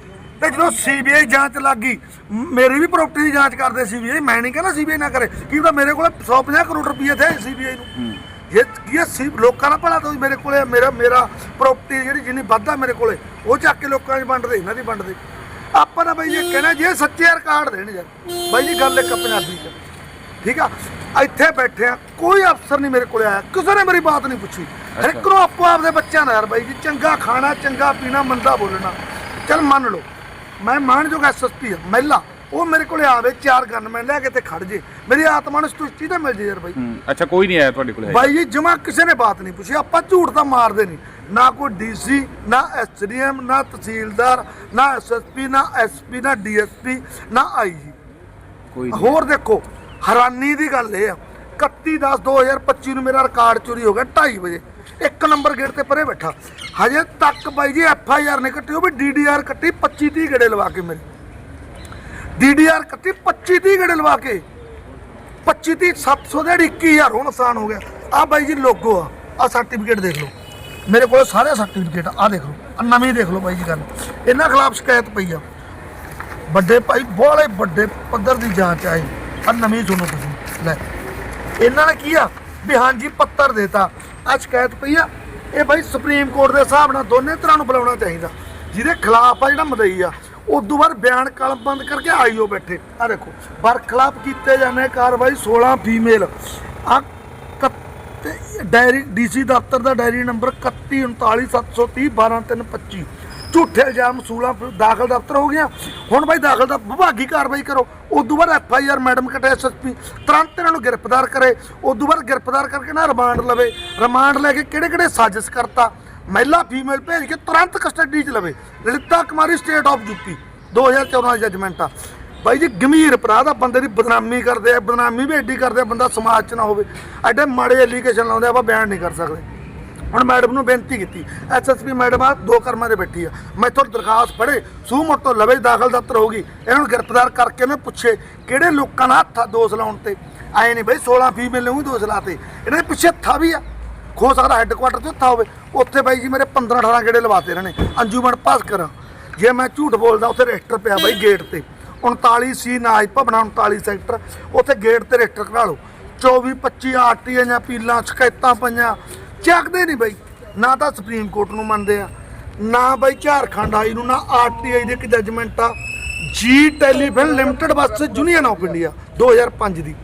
ਤੇ ਜਦੋਂ ਸੀਬੀਆਈ ਜਾਂਚ ਲੱਗ ਗਈ ਮੇਰੀ ਵੀ ਪ੍ਰਾਪਰਟੀ ਦੀ ਜਾਂਚ ਕਰਦੇ ਸੀਬੀਆਈ ਮੈਂ ਨਹੀਂ ਕਹਿੰਦਾ ਸੀਬੀਆਈ ਨਾ ਕਰੇ ਕੀ ਤਾਂ ਮੇਰੇ ਕੋਲ 150 ਕਰੋੜ ਰੁਪਏ ਥੇ ਸੀਬੀਆਈ ਨੂੰ। ਇਹ ਕੀ ਸੀ ਲੋਕਾਂ ਦਾ ਭਲਾ ਤਾਂ ਮੇਰੇ ਕੋਲੇ ਮੇਰਾ ਮੇਰਾ ਪ੍ਰਾਪਰਟੀ ਜਿਹੜੀ ਜਿੰਨੀ ਵੱਧਾ ਮੇਰੇ ਕੋਲੇ ਉਹ ਚੱਕ ਕੇ ਲੋਕਾਂ 'ਚ ਵੰਡਦੇ ਇਹਨਾਂ ਦੀ ਵੰਡਦੇ ਆਪਾਂ ਤਾਂ ਬਈ ਇਹ ਕਹਿਣਾ ਜੇ ਸੱਚੇ ਰਿਕਾਰਡ ਦੇਣ ਯਾਰ। ਬਾਈ ਜੀ ਗੱਲ ਇੱਕ ਪੰਜਾਬੀ 'ਚ। ਠੀਕ ਆ? ਇੱਥੇ ਬੈਠੇ ਆ ਕੋਈ ਅਫਸਰ ਨਹੀਂ ਮੇਰੇ ਕੋਲੇ ਆਇਆ ਕਿਸੇ ਨੇ ਮੇਰੀ ਬਾਤ ਨਹੀਂ ਪੁੱਛੀ। ਹਰ ਇੱਕ ਨੂੰ ਆਪੋ ਆਪਦੇ ਬੱਚਿਆਂ ਦਾ ਯਾਰ ਬਾਈ ਜੀ ਚੰਗਾ ਖਾਣਾ ਚੰਗਾ ਪੀਣਾ ਮੰਦਾ ਬੋਲਣਾ। ਚਲ ਮੰਨ ਲਓ ਮੈਂ ਮਾਨਯੋਗ ਐਸਐਸਪੀ ਮਹਿਲਾ ਉਹ ਮੇਰੇ ਕੋਲੇ ਆਵੇ ਚਾਰ ਗਨਮੈਨ ਲੈ ਕੇ ਤੇ ਖੜ ਜੇ। ਮੇਰੀ ਆਤਮਾ ਨੂੰ ਸੰਤੁਸ਼ਟੀ ਤਾਂ ਮਿਲ ਜੇ ਯਾਰ ਬਾਈ। ਅੱਛਾ ਕੋਈ ਨਹੀਂ ਆਇਆ ਤੁਹਾਡੇ ਕੋਲ ਬਾਈ ਜੀ ਜਮਾ ਕਿਸੇ ਨੇ ਬਾਤ ਨਹੀਂ ਪੁੱਛੀ ਆਪਾਂ ਝੂਠ ਤਾਂ ਮਾਰਦੇ ਨਹੀਂ। ਨਾ ਕੋਈ ਡੀਸੀ ਨਾ ਐਸਡੀਐਮ ਨਾ ਤਹਿਸੀਲਦਾਰ ਨਾ ਐਸਐਸਪੀ ਨਾ ਐਸਪੀ ਨਾ ਡੀਐਸਪੀ ਨਾ ਆਈਜੀ ਕੋਈ ਨਹੀਂ। ਹੋਰ ਦੇਖੋ ਹੈਰਾਨੀ ਦੀ ਗੱਲ ਇਹ ਆ 31 10 2025 ਨੂੰ ਮੇਰਾ ਰਿਕਾਰਡ ਚੋਰੀ ਹੋ ਗਿਆ 2:30 ਵਜੇ। ਇੱਕ ਨੰਬਰ ਗੇਟ ਤੇ ਪਰੇ ਬੈਠਾ। ਹਜੇ ਤੱਕ ਬਾਈ ਜੀ ਐਫ ਆਈ ਆਰ ਨੇ ਕੱਟੀ ਉਹ ਵੀ ਡੀ ਡੀ ਆਰ ਕੱਟੀ 25 30 ਗੇੜੇ ਲਵਾ ਕੇ ਮੇਰੇ। ਡੀ ਡੀ ਆਰ ਕੱਟੀ 25 30 ਗੇੜੇ ਲਵਾ ਕੇ। 25 30 700 ਦੇ 21000 ਹੁਣ ਨੁਕਸਾਨ ਹੋ ਗਿਆ। ਆ ਬਾਈ ਜੀ ਲੋਗੋ ਆ ਆ ਸਰਟੀਫਿਕੇਟ ਦੇਖ ਲਓ। ਮੇਰੇ ਕੋਲ ਸਾਰੇ ਸਰਟੀਫਿਕੇਟ ਆ। ਦੇਖ ਲਓ ਆ ਨਵੀਂ ਦੇਖ ਲਓ ਬਾਈ ਜੀ ਗੱਲ। ਇਹਨਾਂ ਖਿਲਾਫ ਸ਼ਿਕਾਇਤ ਪਈ ਆ। ਵੱਡੇ ਭਾਈ, ਬੋਲੇ ਵੱਡੇ ਪੱਧਰ ਦੀ ਜਾਂਚ ਆਈ ਆ ਨਵੀਂ ਸੁਣੋ ਤੁਸੀਂ। ਲੈ, ਇਹਨਾਂ ਨੇ ਕੀ ਆ? ਵੀ ਹਾਂਜੀ, ਪੱਤਰ ਦੇਤਾ। ਆ ਸ਼ਿਕਾਇਤ ਪਈ ਆ। ਇਹ ਭਾਈ ਸੁਪਰੀਮ ਕੋਰਟ ਦੇ ਹਿਸਾਬ ਨਾਲ ਦੋਨੇ ਤਰ੍ਹਾਂ ਨੂੰ ਬੁਲਾਉਣਾ ਚਾਹੀਦਾ। ਜਿਹਦੇ ਖਿਲਾਫ ਆ ਜਿਹੜਾ ਮਦਈ ਆ। ਉਦੋਂ ਬਾਅਦ ਬਿਆਨ ਕਲਮਬੰਦ ਕਰਕੇ ਆਈਓ ਬੈਠੇ। ਆ ਦੇਖੋ, ਬਰਖਲਾਫ ਕੀਤੇ ਜਾਂਦੇ ਕਾਰਵਾਈ 16 ਫੀਮੇਲ। ਆ ਡਾਇਰੀ ਡੀਸੀ ਦਫ਼ਤਰ ਦਾ ਡਾਇਰੀ ਨੰਬਰ 3139730 12325 ਝੂਠੇ ਇਲਜ਼ਾਮ ਮਸੂਲਾ ਦਾਖਲ ਦਫ਼ਤਰ ਹੋ ਗਿਆ ਹੁਣ ਬਾਈ ਦਾਖਲ ਦਾ ਵਿਭਾਗੀ ਕਾਰਵਾਈ ਕਰੋ। ਉਦੋਂ ਬਾਅਦ ਐਫ ਆਈ ਆਰ ਮੈਡਮ ਕਟੇ ਐਸਐਸਪੀ ਤੁਰੰਤ ਇਹਨਾਂ ਨੂੰ ਗ੍ਰਿਫਤਾਰ ਕਰੇ। ਉਦੋਂ ਬਾਅਦ ਗ੍ਰਿਫਤਾਰ ਕਰਕੇ ਨਾ ਰਿਮਾਂਡ ਲਵੇ। ਰਿਮਾਂਡ ਲੈ ਕੇ ਕਿਹੜੇ ਕਿਹੜੇ ਸਾਜ਼ਿਸ਼ ਕਰਤਾ। ਮਹਿਲਾ, ਫੀਮੇਲ ਭੇਜ ਕੇ ਤੁਰੰਤ ਕਸਟਡੀ 'ਚ ਲਵੇ। Lalita Kumari, state of UP 2014 ਦਾ ਜੱਜਮੈਂਟ ਆ। ਬਾਈ ਜੀ ਗੰਭੀਰ ਅਪਰਾਧ ਆ ਬੰਦੇ ਦੀ ਬਦਨਾਮੀ ਕਰਦੇ ਆ ਬਦਨਾਮੀ ਵੀ ਐਡੀ ਕਰਦੇ ਆ ਬੰਦਾ ਸਮਾਜ 'ਚ ਨਾ ਹੋਵੇ। ਐਡੇ ਮਾੜੇ ਐਲੀਗੇਸ਼ਨ ਲਾਉਂਦੇ ਆ ਆਪਾਂ ਬਿਆਨ ਨਹੀਂ ਕਰ ਸਕਦੇ। ਹੁਣ ਮੈਡਮ ਨੂੰ ਬੇਨਤੀ ਕੀਤੀ ਐਸਐਸਪੀ ਮੈਡਮ ਆ ਦੋ ਕਰਮਾਂ ਦੇ ਬੈਠੀ ਆ। ਮੈਥੋਂ ਦਰਖਾਸਤ ਪੜੇ ਸੂ ਮੋਟੋ ਲਵੇ ਦਾਖਲ ਦਫ਼ਤਰ ਹੋਗੀ ਇਹਨਾਂ ਨੂੰ ਗ੍ਰਿਫਤਾਰ ਕਰਕੇ ਨੇ ਪੁੱਛੇ ਕਿਹੜੇ ਲੋਕਾਂ ਨਾਲ ਹੱਥ ਦੋਸ਼ ਲਾਉਣ ਤੇ? ਆਏ ਨਹੀਂ ਬਈ 16 ਫੀਮੇਲ ਨੂੰ ਦੋਸ਼ ਲਾਤੇ ਇਹਨਾਂ ਦੇ ਪਿੱਛੇ ਹੱਥਾ ਵੀ ਆ। ਹੋ ਸਕਦਾ ਹੈੱਡਕੁਆਟਰ ਤੇ ਹੱਥਾ ਹੋਵੇ। ਉੱਥੇ ਬਾਈ ਜੀ ਮੇਰੇ 15 18 ਗੇੜੇ ਲਵਾਤੇ ਇਹਨਾਂ ਨੇ। ਅੰਜੂਮਨ ਭਾਸਕਰ। ਜੇ ਮੈਂ ਝੂਠ ਬੋਲਦਾ ਉੱਥੇ ਰਜਿਸਟਰ ਪਿਆ ਬਾਈ [coughs] ਗੇਟ ਤੇ। 39 ਸੀ ਨਾਜ ਭਵਨਾ 39 ਸੈਕਟਰ ਉੱਥੇ ਗੇਟ ਤੇ ਰਜਿਸਟਰ ਕਰਾ ਲਓ। 24 25 ਆਰਟੀਆਂ ਜਾਂ ਪੀਲਾਂ ਸ਼ਿਕਾਇਤਾਂ ਪਈਆਂ। ਚੱਕਦੇ ਨਹੀਂ ਬਾਈ ਨਾ ਤਾਂ ਸੁਪਰੀਮ ਕੋਰਟ ਨੂੰ ਮੰਨਦੇ ਆ ਨਾ ਬਾਈ ਝਾਰਖੰਡ ਆਈ ਨੂੰ ਨਾ ਆਰਟੀਆਈ ਦੀ ਇੱਕ ਜੱਜਮੈਂਟ ਆ। ਜੀ ਟੈਲੀਫਿਲਮ ਲਿਮਟਿਡ ਬੱਸ ਯੂਨੀਅਨ ਆਫ ਇੰਡੀਆ 2005 ਦੀ।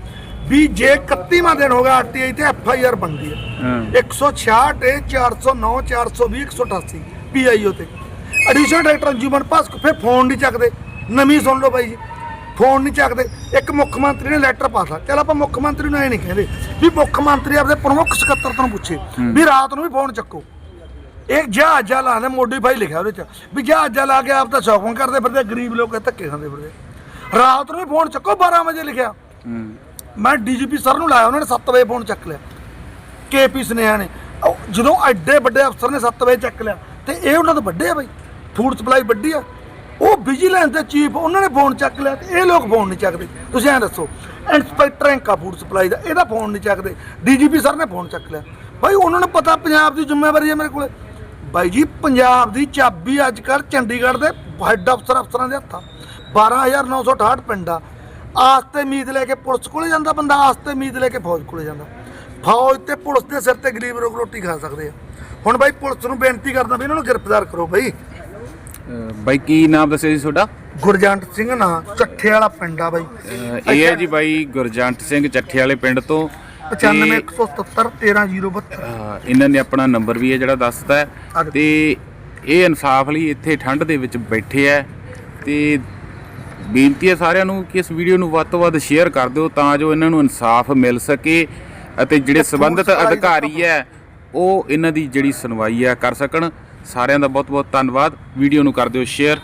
ਵੀ ਜੇ 31ਵਾਂ ਦਿਨ ਹੋ ਗਿਆ ਆਰਟੀਆਈ ਤੇ ਐਫ ਆਈ ਆਰ ਬਣਦੀ ਹਾਂ। 166 409 420 188 ਪੀਆਈਓ ਤੇ। ਐਡੀਸ਼ਨਲ ਡਾਇਰੈਕਟਰ ਅੰਜੂਮਨ ਪਾਸ ਫਿਰ ਫੋਨ ਨਹੀਂ ਚੱਕਦੇ। ਨਵੀਂ ਸੁਣ ਲਓ ਬਾਈ ਜੀ। ਫੋਨ ਨਹੀਂ ਚੱਕਦੇ। ਇੱਕ ਮੁੱਖ ਮੰਤਰੀ ਨੇ ਲੈਟਰ ਪਾਤਾ। ਚਲ ਆਪਾਂ ਮੁੱਖ ਮੰਤਰੀ ਨੂੰ ਐ ਨਹੀਂ ਕਹਿੰਦੇ ਵੀ ਮੁੱਖ ਮੰਤਰੀ ਆਪਦੇ ਪ੍ਰਮੁੱਖ ਸਕੱਤਰ ਤੋਂ ਪੁੱਛੇ ਵੀ ਰਾਤ ਨੂੰ ਵੀ ਫੋਨ ਚੱਕੋ। ਇੱਕ ਜਹਾਜ਼ਾ ਲਾ ਦੇ ਮੋਡੀਫਾਈ ਲਿਖਿਆ ਉਹਦੇ ਚ। ਵੀ ਜਹਾਜ਼ਾ ਲਾ ਕੇ ਆਪ ਤਾਂ ਸ਼ੌਪਿੰਗ ਕਰਦੇ ਫਿਰਦੇ ਗਰੀਬ ਲੋਕ ਇਹ ਧੱਕੇ ਖਾਂਦੇ ਫਿਰਦੇ। ਰਾਤ ਨੂੰ ਵੀ ਫੋਨ ਚੱਕੋ 12 ਵਜੇ ਲਿਖਿਆ। ਮੈਂ ਡੀਜੀਪੀ ਸਰ ਨੂੰ ਲਾਇਆ ਉਹਨਾਂ ਨੇ 7 ਵਜੇ ਫੋਨ ਚੱਕ ਲਿਆ। ਕੇਪੀ ਸਨੇਹਾ ਨੇ। ਜਦੋਂ ਐਡੇ ਵੱਡੇ ਅਫਸਰ ਨੇ 7 ਵਜੇ ਚੱਕ ਲਿਆ। ਤੇ ਇਹ ਉਹਨਾਂ ਤੋਂ ਵੱਡੇ ਆ ਬਈ। ਫੂਡ ਸਪਲਾਈ ਵੱਡੀ ਆ। ਉਹ ਵਿਜੀਲੈਂਸ ਦੇ ਚੀਫ ਉਹਨਾਂ ਨੇ ਫੋਨ ਚੱਕ ਲਿਆ ਤੇ ਇਹ ਲੋਕ ਫੋਨ ਨਹੀਂ ਚੱਕਦੇ। ਤੁਸੀਂ ਐਂ ਦੱਸੋ ਇੰਸਪੈਕਟਰ ਐਂਕਾ ਫੂਡ ਸਪਲਾਈ ਦਾ, ਇਹਦਾ ਫੋਨ ਨਹੀਂ ਚੱਕਦੇ। ਡੀਜੀਪੀ ਸਰ ਨੇ ਫੋਨ ਚੱਕ ਲਿਆ। ਭਾਈ ਉਹਨਾਂ ਨੂੰ ਪਤਾ ਪੰਜਾਬ ਦੀ ਜ਼ਿੰਮੇਵਾਰੀ ਹੈ ਮੇਰੇ ਕੋਲੇ। ਬਾਈ ਜੀ, ਪੰਜਾਬ ਦੀ ਚਾਬੀ ਅੱਜ ਕੱਲ੍ਹ ਚੰਡੀਗੜ੍ਹ ਦੇ ਹੈੱਡ ਅਫਸਰ ਅਫਸਰਾਂ ਦੇ ਹੱਥਾਂ। 12968 ਪਿੰਡ। ਆ ਆਸ ਤੇ ਉਮੀਦ ਲੈ ਕੇ ਪੁਲਿਸ ਕੋਲੇ ਜਾਂਦਾ ਬੰਦਾ, ਆਸ ਤੇ ਉਮੀਦ ਲੈ ਕੇ ਫੌਜ ਕੋਲੇ ਜਾਂਦਾ। ਫੌਜ ਤੇ ਪੁਲਿਸ ਦੇ ਸਿਰ ਤੇ ਗਰੀਬ ਲੋਕ ਰੋਟੀ ਖਾ ਸਕਦੇ ਆ। ਹੁਣ ਬਾਈ ਪੁਲਿਸ ਨੂੰ ਬੇਨਤੀ ਕਰਦਾ ਵੀ ਇਹਨਾਂ ਨੂੰ ਗ੍ਰਿਫਤਾਰ ਕਰੋ ਬਾਈ ਬਾਈ ਕੀ ਨਾਮ ਦੱਸਿਆ ਜੀ ਤੁਹਾਡਾ? ਗੁਰਜੰਟ ਸਿੰਘ ਨਾਂ ਚੱਠੇ ਵਾਲਾ ਪਿੰਡ ਆ ਬਾਈ। ਅਹ ਇਹ ਹੈ ਜੀ ਬਾਈ ਗੁਰਜੰਟ ਸਿੰਘ ਚੱਠੇ ਵਾਲੇ ਪਿੰਡ ਤੋਂ। 95177 13072 ਅਹ ਇਹਨਾਂ ਨੇ ਆਪਣਾ ਨੰਬਰ ਵੀ ਹੈ ਜਿਹੜਾ ਦੱਸਦਾ ਹੈ। ਤੇ ਇਹ ਇਨਸਾਫ ਲਈ ਇੱਥੇ ਠੰਡ ਦੇ ਵਿੱਚ ਬੈਠੇ ਹੈ। ਤੇ ਬੇਨਤੀ ਹੈ ਸਾਰਿਆਂ ਨੂੰ ਕਿ ਇਸ ਵੀਡੀਓ ਨੂੰ ਵੱਧ ਤੋਂ ਵੱਧ ਸ਼ੇਅਰ ਕਰ ਦਿਓ ਤਾਂ ਜੋ ਇਹਨਾਂ ਨੂੰ ਇਨਸਾਫ ਮਿਲ ਸਕੇ ਅਤੇ ਜਿਹੜੇ ਸੰਬੰਧਿਤ ਅਧਿਕਾਰੀ ਹੈ ਉਹ ਇਹਨਾਂ ਦੀ ਜਿਹੜੀ ਸੁਣਵਾਈ ਹੈ ਕਰ ਸਕਣ। ਸਾਰਿਆਂ ਦਾ ਬਹੁਤ ਬਹੁਤ ਧੰਨਵਾਦ। ਵੀਡੀਓ ਨੂੰ ਕਰ ਦਿਓ ਸ਼ੇਅਰ